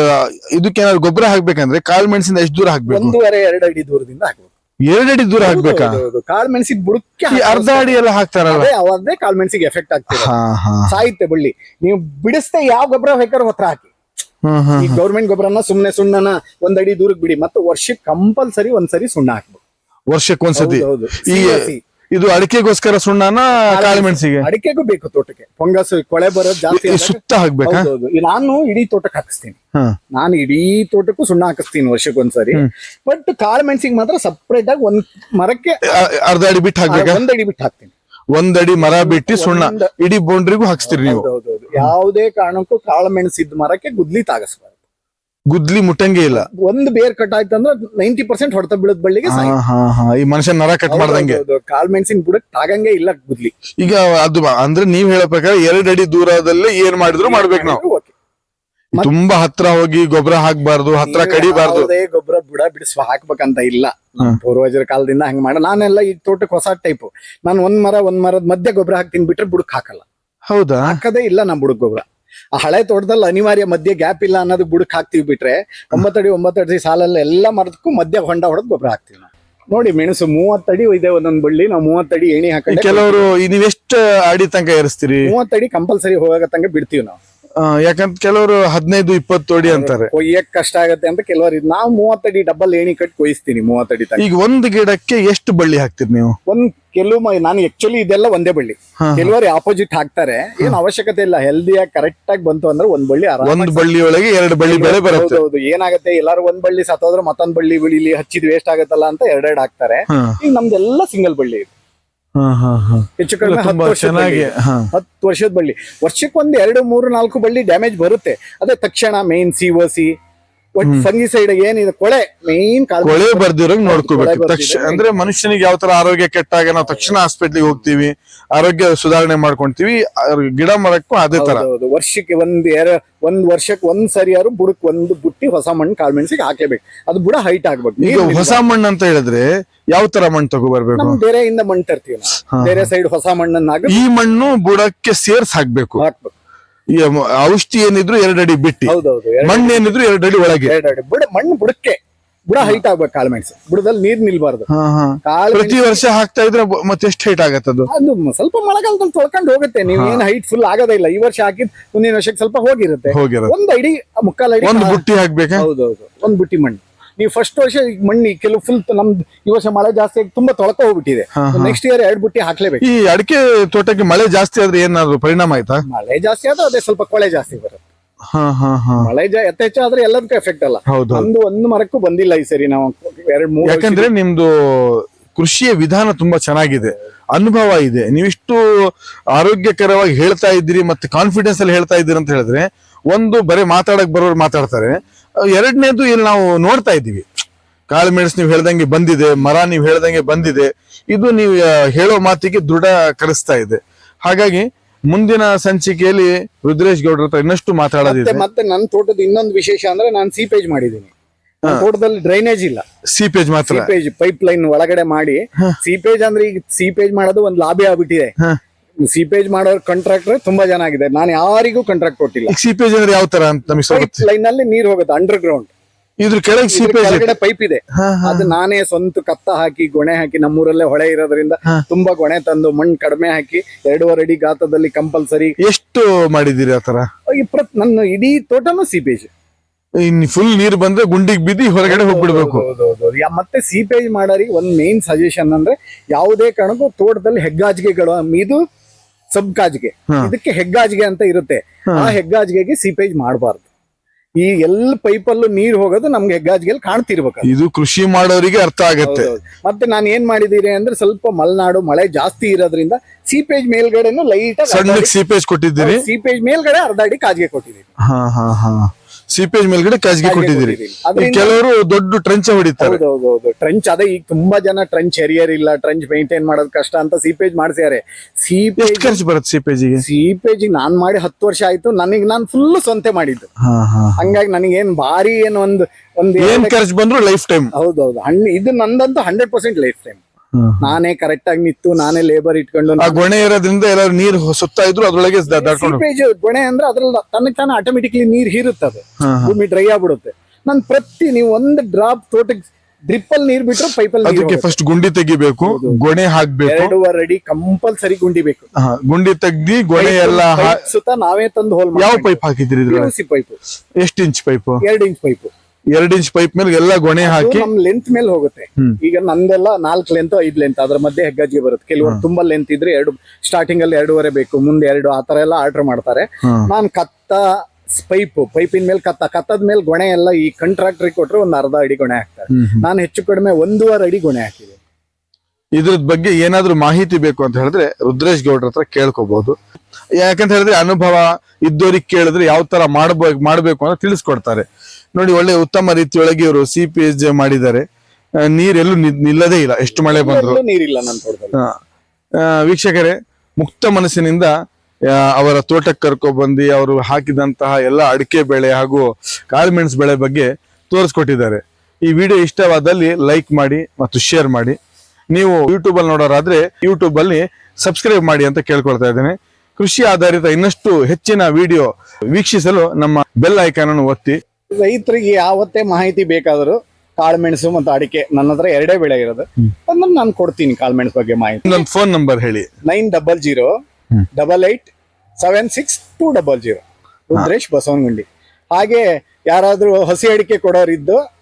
ಇದಕ್ಕೇನಾದ್ರು ಗೊಬ್ಬರ ಹಾಕ್ಬೇಕಂದ್ರೆ ಕಾಳು ಮೆಣಸಿಂದ ಎಷ್ಟು ದೂರ ಹಾಕ್ಬೇಕು? ಒಂದೂವರೆ ಎರಡು ಅಡಿ ದೂರದಿಂದ ಹಾಕ್ಬೇಕು. ಎರಡು ಅಡಿ ದೂರ ಹಾಕ್ಬೇಕಾ? ಕಾಳ್ ಮೆಣಸಿಗೆ ಬುಡಕ್ಕೆ ಈ ಅರ್ಧ ಅಡಿ ಎಲ್ಲ ಹಾಕ್ತಾರಲ್ಲ? ಅದೇ ಕಾಳ್ ಕಾಳು ಮೆಣಸಿಗೆ ಎಫೆಕ್ಟ್ ಆಗ್ತದೆ ಹಾ ಹಾ. ಸಾಯುತ್ತೆ ಬಳ್ಳಿ. ನೀವು ಬಿಡಿಸ್ದೆ ಯಾವ ಗೊಬ್ಬರ ಬೇಕಾದ್ರೂ ಹತ್ರ ಹಾಕಿ. ಹ್ಮ್ ಹ್ಮ್ ಈ ಗೌರ್ಮೆಂಟ್ ಗೊಬ್ಬರನ ಸುಮ್ನೆ ಸುಣ್ಣನ ಒಂದ್ ಅಡಿ ದೂರಕ್ಕೆ ಬಿಡಿ. ಮತ್ತೆ ವರ್ಷಕ್ಕೆ ಕಂಪಲ್ಸರಿ ಒಂದ್ಸರಿ ಸುಣ್ಣ ಹಾಕ್ಬೇಕು. ವರ್ಷಕ್ಕೆ ಒಂದ್ಸತಿ. ಹೌದು, ಹೌದು. ಈ. ಇದು ಅಡಿಕೆಗೋಸ್ಕರ ಸುಣ್ಣನ ಕಾಳುಮೆಣಸಿಗೆ ಅಡಿಕೆಗೂ ಬೇಕು ತೋಟಕ್ಕೆ. ಫಂಗಸ್ ಕೊಳೆ ಬರೋದು ಜಾಸ್ತಿ ಸುತ್ತ ಹಾಕ್ಬೇಕು. ಈ ನಾನು ಇಡೀ ತೋಟಕ್ಕೆ ಹಾಕಿಸ್ತೀನಿ. ನಾನು ಇಡೀ ತೋಟಕ್ಕೂ ಸುಣ್ಣ ಹಾಕಿಸ್ತೀನಿ ವರ್ಷಕ್ಕೊಂದ್ಸರಿ ಬಟ್ ಕಾಳುಮೆಣಸಿಗೆ ಮಾತ್ರ ಸಪ್ರೇಟ್ ಆಗಿ ಒಂದ್ ಮರಕ್ಕೆ ಅರ್ಧ ಅಡಿ ಬಿಟ್ಟು ಹಾಕ್ಬೇಕಾ? ಒಂದ್ ಅಡಿ ಬಿಟ್ಟು ಹಾಕ್ತೀನಿ. ಒಂದಡಿ ಮರ ಬಿಟ್ಟು ಸುಣ್ಣ. ಇಡೀ ಬೌಂಡ್ರಿಗೂ ಹಾಕ್ಸ್ತೀರಿ ನೀವು. ಯಾವುದೇ ಕಾರಣಕ್ಕೂ ಕಾಳು ಮೆಣಸಿದ್ದ ಮರಕ್ಕೆ ಗುದ್ಲಿ ತಾಗಸ್ಬಾರ್ದು. ಗುದ್ಲಿ ಮುಟ್ಟಂಗೆ ಇಲ್ಲ. ಒಂದು ಬೇರ್ ಕಟ್ ಆಯ್ತು ಅಂದ್ರೆ ನೈಂಟಿ ಪರ್ಸೆಂಟ್ ಹೊಡೆತ ಬೀಳದ್ ಬಳ್ಳಿಗೆ ಹಾ ಹಾ ಹಾ. ಈ ಮನುಷ್ಯ ನರ ಕಟ್ ಮಾಡ್ದಂಗೆ. ಕಾಲ್ ಮೆಣಸಿನ ಬುಡಕ್ ತಾಗಂಗೆ ಇಲ್ಲ ಗುದ್ಲಿ. ಈಗ ಅದು ಅಂದ್ರೆ ನೀವ್ ಹೇಳೋ ಪ್ರಕಾರ ಎರಡ್ ಅಡಿ ದೂರದಲ್ಲೇ ಏನ್ ಮಾಡಿದ್ರು ಮಾಡ್ಬೇಕು ನಾವು. Okay. ತುಂಬಾ ಹತ್ರ ಹೋಗಿ ಗೊಬ್ಬರ ಹಾಕ್ಬಾರ್ದು ಹತ್ರ ನೀವು ಕಡಿಬಾರ್ದು. ಯಾವುದೇ ಗೊಬ್ಬರ ಬುಡ ಬಿಡಿಸ್ ಹಾಕ್ಬೇಕಂತ ಇಲ್ಲ. ನಮ್ಮ ಪೂರ್ವಜರ ಕಾಲದಿಂದ ಹಂಗ ಮಾಡ ನಾನೆಲ್ಲ ಈ ತೋಟಕ್ಕೆ ಹೊಸ ಟೈಪ್. ನಾನು ಒಂದ್ ಮರ ಒಂದ್ ಮರದ ಮಧ್ಯೆ ಗೊಬ್ಬರ ಹಾಕ್ತೀನಿ ಬಿಟ್ರೆ ಬುಡಕ್ ಹಾಕಲ್ಲ. ಹೌದಾ? ಹಾಕದೇ ಇಲ್ಲ ನಮ್ ಬುಡಕ್ ಗೊಬ್ಬರ. ಆ ಹಳೆ ತೋಟದಲ್ಲಿ ಅನಿವಾರ್ಯ ಮಧ್ಯೆ ಗ್ಯಾಪ್ ಇಲ್ಲ ಅನ್ನೋದು ಬುಡಕ್ ಹಾಕ್ತಿವಿ ಬಿಟ್ರೆ ಒಂಬತ್ತಡಿ ಒಂಬತ್ತಡಿ ಸಾಲಲ್ಲಿ ಎಲ್ಲ ಮರದಕ್ಕೂ ಮಧ್ಯ ಹೊಂಡ ಹೊಡೆದ್ ಗೊಬ್ಬರ ಹಾಕ್ತಿವಿ ನಾವು. ನೋಡಿ ಮೆಣಸು ಮೂವತ್ತಡಿ ಇದೆ ಒಂದೊಂದ್ ಬಳ್ಳಿ ನಾವು ಮೂವತ್ತಡಿ ಎಣಿ ಹಾಕಿ ಕೆಲವರು ನೀವು ಎಷ್ಟು ಅಡಿ ತನಕ ಏರಿಸ್ತೀರಿ? ಮೂವತ್ತಡಿ ಕಂಪಲ್ಸರಿ ತಂಗ ಬಿಡ್ತೀವಿ ನಾವು. ಯಾಕಂತ ಕೆಲವರು ಹದಿನೈದು ಇಪ್ಪತ್ತು ಅಡಿ ಅಂತಾರೆ. ಕೊಯ್ಯಕ್ ಕಷ್ಟ ಆಗತ್ತೆ ಅಂತ ಕೆಲವರು ಇದ್- ನಾವು ಮೂವತ್ತಡಿ ಡಬ್ಬಲ್ ಏಣಿ ಕಟ್ ಕೊಯ್ಸ್ತೀನಿ ಮೂವತ್ತಡಿ ತನಕ. ಈಗ ಒಂದು ಗಿಡಕ್ಕೆ ಎಷ್ಟು ಬಳ್ಳಿ ಹಾಕ್ತೀರಿ ನೀವು? ಒಂದ್ ಕೆಲವು ಮ- ನಾನು ಆಕ್ಚುಲಿ ಇದೆಲ್ಲ ಒಂದೇ ಬಳ್ಳಿ. ಕೆಲವರು ಆಪೋಸಿಟ್ ಹಾಕ್ತಾರೆ. ಏನು ಅವಶ್ಯಕತೆ ಇಲ್ಲ ಹೆಲ್ದಿಯಾಗಿ ಕರೆಕ್ಟ್ ಆಗಿ ಬಂತು ಅಂದ್ರೆ ಒಂದ್ ಬಳ್ಳಿ ಒಂದ್ ಒಂದು ಬಳ್ಳಿ ಒಳಗೆ ಎರಡು ಬಳ್ಳಿ ಬೆಳೆ ಬರುತ್ತೆ. ಹೌದು ಏನಾಗುತ್ತೆ ಎಲ್ಲಾರು ಒಂದ್ ಬಳ್ಳಿ ಸತ್ತೋದ್ರೆ ಮತ್ತೊಂದ್ ಬಳ್ಳಿ ಬೆಳಿಲಿ ಹಚ್ಚಿದ್ ವೇಸ್ಟ್ ಆಗತ್ತಲ್ಲ ಅಂತ ಎರಡೆರಡು ಹಾಕ್ತಾರೆ. ಹಾ. ಈಗ ನಮ್ದೆಲ್ಲ ಸಿಂಗಲ್ ಬಳ್ಳಿ ಇದೆ. ಹಾ ಹಾ ಹಾ. ಹೆಚ್ಚು ಕಡಿಮೆ ಹತ್ತು ವರ್ಷದ ಬಳ್ಳಿ. ಹತ್ತು ವರ್ಷದ ಬಳ್ಳಿ. ವರ್ಷಕ್ಕೆ ಒಂದ್ ಎರಡು ಮೂರು ನಾಲ್ಕು ಬಳ್ಳಿ ಡ್ಯಾಮೇಜ್ ಬರುತ್ತೆ. ಅದೇ ತಕ್ಷಣ main C O C fungi side ಏನಿದೆ ಕೊಳೆ ಮೇನ್ ಕೊಳೆ ಬರ್ದಿರೋಂಗ್ ನೋಡ್ಕೋಬೇಕು. ಕೊಳೆ ಬರ್ದಿರೋ ತಕ್ಷಣ ಅಂದ್ರೆ ಮನುಷ್ಯನಿಗೆ ಯಾವ ತರ ಆರೋಗ್ಯ ಕೆಟ್ಟಾಗ ನಾವು ತಕ್ಷಣ ಹಾಸ್ಪಿಟ್ಲಿಗೆ ಹೋಗ್ತೀವಿ ಆರೋಗ್ಯ ಸುಧಾರಣೆ ಮಾಡ್ಕೊಂತೀವಿ ಗಿಡ ಮರಕ್ಕೂ ಅದೇ ತರ. ವರ್ಷಕ್ಕೆ ಒಂದ್ ಒಂದ್ ವರ್ಷಕ್ಕೆ ಒಂದ್ ಸರಿಯಾರು ಬುಡಕ್ ಒಂದು ಬುಟ್ಟಿ ಹೊಸ ಮಣ್ಣು ಕಾಳ್ಮೆಣ್ಸಿಗೆ ಹಾಕಬೇಕು ಅದು ಬುಡ ಹೈಟ್ ಆಗ್ಬೇಕು. ಈಗ ಹೊಸ ಮಣ್ಣು ಅಂತ ಹೇಳಿದ್ರೆ ಯಾವ ತರ ಮಣ್ಣು ತಗೋಬರ್ಬೇಕು ನಮ್ ಬೇರೆಯಿಂದ ಮಣ್ಣು ತರ್ತೀವಿ ನಾವು. ಬೇರೆ ಸೈಡ್ ಹೊಸ ಮಣ್ಣನ್ನ ಹಾಕಿ ಈ ಮಣ್ಣು ಬುಡಕ್ಕೆ ಸೇರ್ಸ್ ಹಾಕ್ಬೇಕು. ಹಾಕ್ಬೇಕು ಈ ಮ- ಔಷಧಿ ಏನಿದ್ರು ಎರಡಡಿ ಬಿಟ್ಟಿ. ಹೌದೌದು ಎರಡು ಮಣ್ಣು ಏನಿದ್ರು ಎರಡಡಿ ಒಳಗೆ. ಎರಡು ಅಡಿ. ಬುಡ ಮಣ್ಣು ಬುಡಕ್ಕೆ. ಬುಡ ಹೈಟ್ ಆಗ್ಬೇಕು ಕಾಳ್ಮೆಣ್ಸು ಬುಡದಲ್ಲಿ ನೀರ್ ನಿಲ್ಬಾರ್ದು. ಹಾ ಹಾ. ಕಾಳು ಪ್ರತಿ ವರ್ಷ ಹಾಕ್ತಾ ಇದ್ರೆ ಬ- ಮತ್ತೆ ಎಷ್ಟು ಹೈಟ್ ಆಗತ್ತದು ಅದು? ಮ- ಸ್ವಲ್ಪ ಮಳೆಗಾಲದಲ್ಲಿ ತೊಳ್ಕೊಂಡು ಹೋಗುತ್ತೆ. ನೀವು ಏನ್ ಹೈಟ್ ಫುಲ್ ಆಗೋದೇ ಇಲ್ಲ. ಈ ವರ್ಷ ಹಾಕಿದ್ ಮುಂದಿನ ವರ್ಷಕ್ಕೆ ಸ್ವಲ್ಪ ಹೋಗಿರುತ್ತೆ. ಹೋಗಿರೋದು ಒಂದ್ ಅಡಿ ಮುಕ್ಕಾಲ್ ಅಡಿ ಒಂದು ಬುಟ್ಟಿ ಹಾಕ್ಬೇಕಾ? ಹೌದೌದು. ಒಂದ್ ಬುಟ್ಟಿ ಮಣ್ಣು. ನೀವು ಫಸ್ಟ್ ವರ್ಷ ಮಣ್ಣಿ ಮಣ್ಣು ಕೆಲವು ಫುಲ್ ನಮ್ದು ಈ ವರ್ಷ ಮಳೆ ಜಾಸ್ತಿ ಆಗಿ ತುಂಬಾ ತೊಳಕ ಹೋಗ್ಬಿಟ್ಟಿದೆ. ನೆಕ್ಸ್ಟ್ ಇಯರ್ ಎರಡು ಬುಟ್ಟಿ ಹಾಕ್ಲೇಬೇಕು. ಈ ಅಡಿಕೆ ತೋಟಕ್ಕೆ ಮಳೆ ಜಾಸ್ತಿ ಆದ್ರೆ ಏನಾದ್ರು ಪರಿಣಾಮ ಆಯ್ತಾ? ಮಳೆ ಜಾಸ್ತಿ ಆದ್ರೆ ಅದೇ ಸ್ವಲ್ಪ ಕೊಳೆ ಜಾಸ್ತಿ ಬರುತ್ತೆ. ಮಳೆ ಜಾ ಯಥೇಚ್ಛ ಆದ್ರೆ ಎಲ್ಲದಕ್ಕೂ ಎಫೆಕ್ಟ್ ಅಲ್ಲ. ಹೌದು ಒಂದು ಒಂದು ಮರಕ್ಕೂ ಬಂದಿಲ್ಲ ಈ ಸರಿ ನಾವು ಎರಡು ಮೂರು ಯಾಕಂದ್ರೆ ನಿಮ್ದು ಕೃಷಿಯ ವಿಧಾನ ತುಂಬಾ ಚೆನ್ನಾಗಿದೆ. ಅನುಭವ ಇದೆ. ನೀವಿಷ್ಟು ಆರೋಗ್ಯಕರವಾಗಿ ಹೇಳ್ತಾ ಇದ್ದೀರಿ ಮತ್ತೆ ಕಾನ್ಫಿಡೆನ್ಸ್ ಅಲ್ಲಿ ಹೇಳ್ತಾ ಇದ್ದೀರಿ ಅಂತ ಹೇಳಿದ್ರೆ ಒಂದು ಬರೀ ಮಾತಾಡಕ್ ಬರೋರು ಮಾತಾಡ್ತಾರೆ. ಎರಡನೇದು ಇಲ್ಲಿ ನಾವು ನೋಡ್ತಾ ಇದ್ದೀವಿ. ಕಾಳು ಮೆಣಸು ನೀವು ಹೇಳ್ದಂಗೆ ಬಂದಿದೆ ಮರ ನೀವು ಹೇಳ್ದಂಗೆ ಬಂದಿದೆ. ಇದು ನೀವು ಹೇಳೋ ಮಾತಿಗೆ ದೃಢ ಕಲಿಸ್ತಾ ಇದೆ. ಹಾಗಾಗಿ ಮುಂದಿನ ಸಂಚಿಕೆಯಲ್ಲಿ ರುದ್ರೇಶ್ ಗೌಡ್ರ ಹತ್ರ ಇನ್ನಷ್ಟು ಮಾತಾಡೋದಿದೆ. ಮತ್ತೆ ನನ್ನ ತೋಟದ ಇನ್ನೊಂದು ವಿಶೇಷ ಅಂದ್ರೆ ನಾನು ಸೀಪೇಜ್ ಮಾಡಿದ್ದೀನಿ. ತೋಟದಲ್ಲಿ ಡ್ರೈನೇಜ್ ಇಲ್ಲ. ಸೀಪೇಜ್ ಮಾತ್ರ. ಸೀಪೇಜ್ ಪೈಪ್ ಲೈನ್ ಒಳಗಡೆ ಮಾಡಿ. ಸೀಪೇಜ್ ಅಂದ್ರೆ ಈಗ ಸೀಪೇಜ್ ಮಾಡೋದು ಒಂದು ಲಾಭಿ ಆಗ್ಬಿಟ್ಟಿದೆ. ಸೀಪೇಜ್ ಮಾಡೋ ಕಾಂಟ್ರಾಕ್ಟರ್ ತುಂಬಾ ಜನ ಆಗಿದೆ. ನಾನು ಯಾರಿಗೂ ಕಾಂಟ್ರಾಕ್ಟ್ ಕೊಟ್ಟಿಲ್ಲ. ಸಿಪೇಜ್ ಅಂದ್ರೆ ಯಾವ ತರ ಅಂತ ನಮಗೆ ಲೈನ್ ಅಲ್ಲಿ ನೀರ್ ಹೋಗುತ್ತೆ ಅಂಡರ್ ಗ್ರೌಂಡ್ ಇದ್ರ ಕೆಳಗೆ ಸಿಪೇಜ್ ಕೆಳಗಡೆ ಪೈಪ್ ಇದೆ. ಹಾ, ಅದು ನಾನೇ ಸ್ವಂತ ಕತ್ತ ಹಾಕಿ ಗೊಣೆ ಹಾಕಿ ನಮ್ಮೂರಲ್ಲೇ ಹೊಳೆ ಇರೋದ್ರಿಂದ ಹಾ. ತುಂಬಾ ಗೊಣೆ ತಂದು ಮಣ್ಣು ಕಡಿಮೆ ಹಾಕಿ ಎರಡೂವರೆ ಅಡಿ ಗಾತ್ರದಲ್ಲಿ ಕಂಪಲ್ಸರಿ ಎಷ್ಟು ಮಾಡಿದಿರಿ ಆತರ ಇಪ್ಪತ್ ನನ್ನ ಇಡೀ ತೋಟನು ಸೀಪೇಜ್ ಇನ್ ಫುಲ್ ನೀರ್ ಬಂದ್ರೆ ಗುಂಡಿಗೆ ಬಿದ್ದಿ ಹೊರಗಡೆ ಹೋಗ್ಬಿಡ್ಬೇಕು. ಮತ್ತೆ ಸೀಪೇಜ್ ಮಾಡೋರಿಗೆ ಒಂದ್ ಮೇನ್ ಸಜೆಷನ್ ಅಂದ್ರೆ ಯಾವುದೇ ಕಾರಣಕ್ಕೂ ತೋಟದಲ್ಲಿ ಹೆಗ್ಗಾಜಿಗೆಗಳು ಇದು ಸಬ್ ಕಾಜಿಗೆ ಹಾ. ಇದಕ್ಕೆ ಹೆಗ್ಗಾಜಿಗೆ ಅಂತ ಇರುತ್ತೆ. ಆ ಹೆಗ್ಗಾಜಿಗೆಗೆ ಸೀಪೇಜ್ ಮಾಡಬಾರ್ದು. ಈ ಎಲ್ಲ ಪೈಪಲ್ಲೂ ನೀರ್ ಹೋಗೋದು ನಮ್ಗೆ ಹೆಗ್ಗಾಜಿಗೆಲ್ಲಿ ಕಾಣ್ತಿರ್ಬೇಕು. ಇದು ಕೃಷಿ ಮಾಡೋರಿಗೆ ಅರ್ಥ ಆಗುತ್ತೆ. ಮತ್ತೆ ನಾನು ಏನ್ ಮಾಡಿದೀನಿ ಅಂದ್ರೆ ಸ್ವಲ್ಪ ಮಲೆನಾಡು ಮಳೆ ಜಾಸ್ತಿ ಇರೋದ್ರಿಂದ ಸೀಪೇಜ್ ಮೇಲ್ಗಡೆನು ಲೈಟ್ ಸೀಪೇಜ್ ಕೊಟ್ಟಿದ್ದೀರಿ? ಸೀಪೇಜ್ ಮೇಲ್ಗಡೆ ಅರ್ಧ ಅಡಿ ಕಾಜಿಗೆ ಕೊಟ್ಟಿದ್ದೀನಿ ಹಾ ಹಾ ಹಾ. ಸೀಪೇಜ್ ಮೇಲ್ಗಡೆ ಕಾಜಿಗೆ ಕೊಟ್ಟಿದ್ದೀರಿ. ಅದ್ರಿಂದ- ಕೆಲವರು ದೊಡ್ಡ ಟ್ರೆಂಚ್ ಹೊಡಿತಾರೆ ಟ್ರೆಂಚ್ ಟ್ರಂಚ್ ಅದೇ ಈಗ ತುಂಬಾ ಜನ ಟ್ರೆಂಚ್ ಹೆರಿಯರ್ ಇಲ್ಲ ಟ್ರೆಂಚ್ ಮೇಂಟೈನ್ ಮಾಡೋದು ಕಷ್ಟ ಅಂತ ಸಿಪೇಜ್ ಮಾಡ್ಸ್ಯಾರೆ ಸೀಪೇಜ್ ಎಷ್ಟು ಖರ್ಚು ಬರುತ್ತೆ ಸೀಪೇಜಿಗೆ ಸೀಪೇಜ್ ನಾನ್ ಮಾಡಿ ಹತ್ತು ವರ್ಷ ಆಯ್ತು ನನಗೆ ನಾನು ಫುಲ್ ಸ್ವಂತೆ ಮಾಡಿದ್ದು. ಹಾ ಹಾ ಹಂಗಾಗಿ ನನಗೇನ್ ಭಾರಿ ಏನ್ ಒಂದ್ ಒಂದು ಏನ್ ಖರ್ಚು ಬಂದ್ರು ಲೈಫ್ ಟೈಮ್ ಹೌದೌದು ಹಣ್ಣು ಇದು ನಂದಂತೂ ಹಂಡ್ರೆಡ್ ಪರ್ಸೆಂಟ್ ಲೈಫ್ ಟೈಮ್ ನಾನೇ ಕರೆಕ್ಟ್ ಆಗಿ ನಿಂತು ನಾನೇ ಲೇಬರ್ ಇಟ್ಕೊಂಡು ಆ ಗೊಣೆ ಇರೋದ್ರಿಂದ ಎಲ್ಲಾರು ನೀರ್ ಸುತ್ತ ಇದ್ರು ಅದ್ರೊಳಗೆ ದ- ದಾಟ್ಕೊಂಡು ಸೀಪೇಜ್ ಗೊಣೆ ಅಂದ್ರೆ ಅದ್ರಲ್ಲಿ ತನ್ನ ತಾನೇ ಆಟೋಮೆಟಿಕ್ಲಿ ನೀರ್ ಹೀರುತ್ತದೆ. ಭೂಮಿ ಡ್ರೈ ಆಗ್ಬಿಡುತ್ತೆ. ನಾನು ಪ್ರತಿ ನೀವು ಒಂದು ಡ್ರಾಪ್ ತೋಟಕ್ಕೆ ಡ್ರಿಪ್ ಅಲ್ಲಿ ನೀರ್ ಬಿಟ್ರೆ ಪೈಪಲ್ಲಿ ಅದಕ್ಕೆ ಫಸ್ಟ್ ಗುಂಡಿ ತೆಗಿಬೇಕು ಗೊಣೆ ಹಾಕ್ಬೇಕು. ಎರಡೂವರೆ ಅಡಿ ಕಂಪಲ್ಸರಿ ಗುಂಡಿ ಬೇಕು. ಹಾ, ಗುಂಡಿ ತೆಗ್ದಿ ಗೊಣೆ ಎಲ್ಲ ಹಾ- ಸುತ್ತ ನಾವೇ ತಂದು ಹೋಲ್ ಯಾವ ಪೈಪ್ ಹಾಕಿದ್ರಿ ಪೈಪ್ ಎಷ್ಟು ಇಂಚ್ ಪೈಪ್ ಎರಡು ಇಂಚ್ ಪೈಪ್ ಎರಡ್ ಇಂಚ್ ಪೈಪ್ ಮೇಲೆ ಎಲ್ಲ ಗೊಣೆ ಹಾಕಿ. ನಮ್ ಲೆಂತ್ ಮೇಲೆ ಹೋಗುತ್ತೆ. ಈಗ ನಂದೆಲ್ಲ ನಾಲ್ಕು ಲೆಂತ್ ಐದ್ ಲೆಂತ್ ಅದ್ರ ಮಧ್ಯೆ ಹೆಗ್ಗಾಜಿ ಬರುತ್ತೆ. ಕೆಲವರು ತುಂಬಾ ಲೆಂತ್ ಇದ್ರೆ ಎರಡು ಸ್ಟಾರ್ಟಿಂಗ್ ಅಲ್ಲಿ ಎರಡೂವರೆ ಬೇಕು ಮುಂದೆ ಎರಡು ಆತರ ಎಲ್ಲ ಆರ್ಡರ್ ಮಾಡ್ತಾರೆ. ನಾನ್ ಕತ್ತ ಪೈಪ್ ಪೈಪಿನ ಮೇಲೆ ಕತ್ತ ಕತ್ತದ ಮೇಲೆ ಗೊಣೆ ಎಲ್ಲ ಈ ಕಂಟ್ರಾಕ್ಟರ್ ಕೊಟ್ರೆ ಒಂದ್ ಅರ್ಧ ಅಡಿ ಗೊಣೆ ಹಾಕ್ತಾರೆ. ನಾನು ಹೆಚ್ಚು ಕಡಿಮೆ ಒಂದೂವರೆ ಅಡಿ ಗೊಣೆ ಹಾಕಿದೆ. ಇದ್ರದ್ ಬಗ್ಗೆ ಏನಾದ್ರೂ ಮಾಹಿತಿ ಬೇಕು ಅಂತ ಹೇಳಿದ್ರೆ ರುದ್ರೇಶ್ ಗೌಡ್ರ ಹತ್ರ ಕೇಳ್ಕೋಬಹುದು ಯಾಕಂತ ಹೇಳಿದ್ರೆ ಅನುಭವ ಇದ್ದವ್ರಿಗೆ ಕೇಳಿದ್ರೆ ಯಾವ ತರ ಮಾಡ್ಬೇಕು ಮಾಡ್ಬೇಕು ಅಂತ ತಿಳಿಸ್ಕೊಡ್ತಾರೆ. ನೋಡಿ ಒಳ್ಳೆ ಉತ್ತಮ ರೀತಿಯೊಳಗೆ ಇವರು ಸಿ ಪಿ ಎಚ್ ಮಾಡಿದ್ದಾರೆ. ನೀರೆಲ್ಲೂ ನಿಲ್- ನಿಲ್ಲದೇ ಇಲ್ಲ. ಎಷ್ಟು ಮಳೆ ಬಂದ್ರು. ನೀರಿಲ್ಲ ವೀಕ್ಷಕರೇ ಮುಕ್ತ ಮನಸ್ಸಿನಿಂದ ಅವರ ತೋಟಕ್ಕೆ ಕರ್ಕೊಬಂದು ಅವರು ಹಾಕಿದಂತಹ ಎಲ್ಲ ಅಡಿಕೆ ಬೆಳೆ ಹಾಗೂ ಕಾಳುಮೆಣಸು ಬೆಳೆ ಬಗ್ಗೆ ತೋರಿಸ್ಕೊಟ್ಟಿದ್ದಾರೆ. ಈ ವಿಡಿಯೋ ಇಷ್ಟವಾದಲ್ಲಿ ಲೈಕ್ ಮಾಡಿ ಮತ್ತು ಶೇರ್ ಮಾಡಿ. ನೀವು ಯೂಟ್ಯೂಬ್ ಅಲ್ಲಿ ನೋಡೋರಾದ್ರೆ ಯೂಟ್ಯೂಬ್ ಅಲ್ಲಿ ಸಬ್ಸ್ಕ್ರೈಬ್ ಮಾಡಿ ಅಂತ ಕೇಳ್ಕೊಳ್ತಾ ಇದ್ದೇನೆ. ಕೃಷಿ ಆಧಾರಿತ ಇನ್ನಷ್ಟು ಹೆಚ್ಚಿನ ವಿಡಿಯೋ ವೀಕ್ಷಿಸಲು ನಮ್ಮ ಬೆಲ್ ಐಕಾನ್ ಅನ್ನು ಒತ್ತಿ. ರೈತರಿಗೆ ಯಾವತ್ತೇ ಮಾಹಿತಿ ಬೇಕಾದರೂ ಕಾಳುಮೆಣಸು ಮತ್ತು ಅಡಿಕೆ ನನ್ನ ಹತ್ರ ಎರಡೇ ಬೆಳೆ ಇರೋದು. ಅಂದ್ರೆ ನಾನು ಕೊಡ್ತೀನಿ ಕಾಳುಮೆಣಸು ಬಗ್ಗೆ ಮಾಹಿತಿ. ನನ್ನ ಫೋನ್ ನಂಬರ್ ಹೇಳಿ. Nine double zero. Double eight seven six two double zero. Rudresh Basavanagudi. ಹಾಗೆ ಯಾರಾದ್ರೂ ಹಸಿ ಅಡಿಕೆ ಕೊಡೋರಿದ್ದು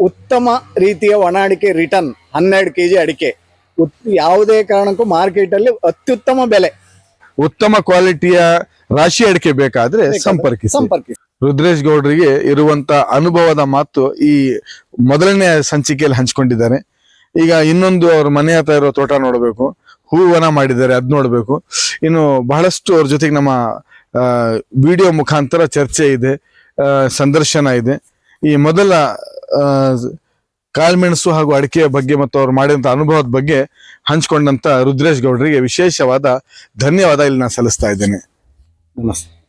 ಉತ್ತಮ ರೀತಿಯ ಒಣ ಅಡಿಕೆ ರಿಟರ್ನ್ ಹನ್ನೆರಡು ಕೆಜಿ ಅಡಿಕೆ. ಉತ್- ಯಾವುದೇ ಕಾರಣಕ್ಕೂ ಮಾರ್ಕೆಟ್ ಅಲ್ಲಿ ಅತ್ಯುತ್ತಮ ಬೆಲೆ. ಉತ್ತಮ ಕ್ವಾಲಿಟಿಯ ರಾಶಿ ಅಡಿಕೆ ಬೇಕಾದ್ರೆ ಸಂಪರ್ಕಿಸಿ. ಸಂಪರ್ಕಿಸಿ. ರುದ್ರೇಶ್ ಗೌಡ್ರಿಗೆ ಇರುವಂತ ಅನುಭವದ ಮಾತು ಈ ಮೊದಲನೇ ಸಂಚಿಕೆಯಲ್ಲಿ ಹಂಚ್ಕೊಂಡಿದ್ದಾರೆ. ಈಗ ಇನ್ನೊಂದು ಅವ್ರ ಮನೆ ಹತ್ರ ಇರೋ ತೋಟ ನೋಡಬೇಕು ಹೂವನ ಮಾಡಿದ್ದಾರೆ, ಅದ್ ನೋಡಬೇಕು. ಇನ್ನು ಬಹಳಷ್ಟು ಅವ್ರ ಜೊತೆಗೆ ನಮ್ಮ ವಿಡಿಯೋ ಮುಖಾಂತರ ಚರ್ಚೆ ಇದೆ ಸಂದರ್ಶನ ಇದೆ. ಈ ಮೊದಲ ಕಾಳ್ಮೆಣಸು ಹಾಗೂ ಅಡಿಕೆಯ ಬಗ್ಗೆ ಮತ್ತು ಅವ್ರು ಮಾಡಿದಂತ ಅನುಭವದ ಬಗ್ಗೆ ಹಂಚ್ಕೊಂಡಂತ ರುದ್ರೇಶ್ ಗೌಡ್ರಿಗೆ ವಿಶೇಷವಾದ ಧನ್ಯವಾದ ಇಲ್ಲಿ ನಾನು ಸಲ್ಲಿಸ್ತಾ ಇದ್ದೇನೆ. ನಮಸ್ತೆ.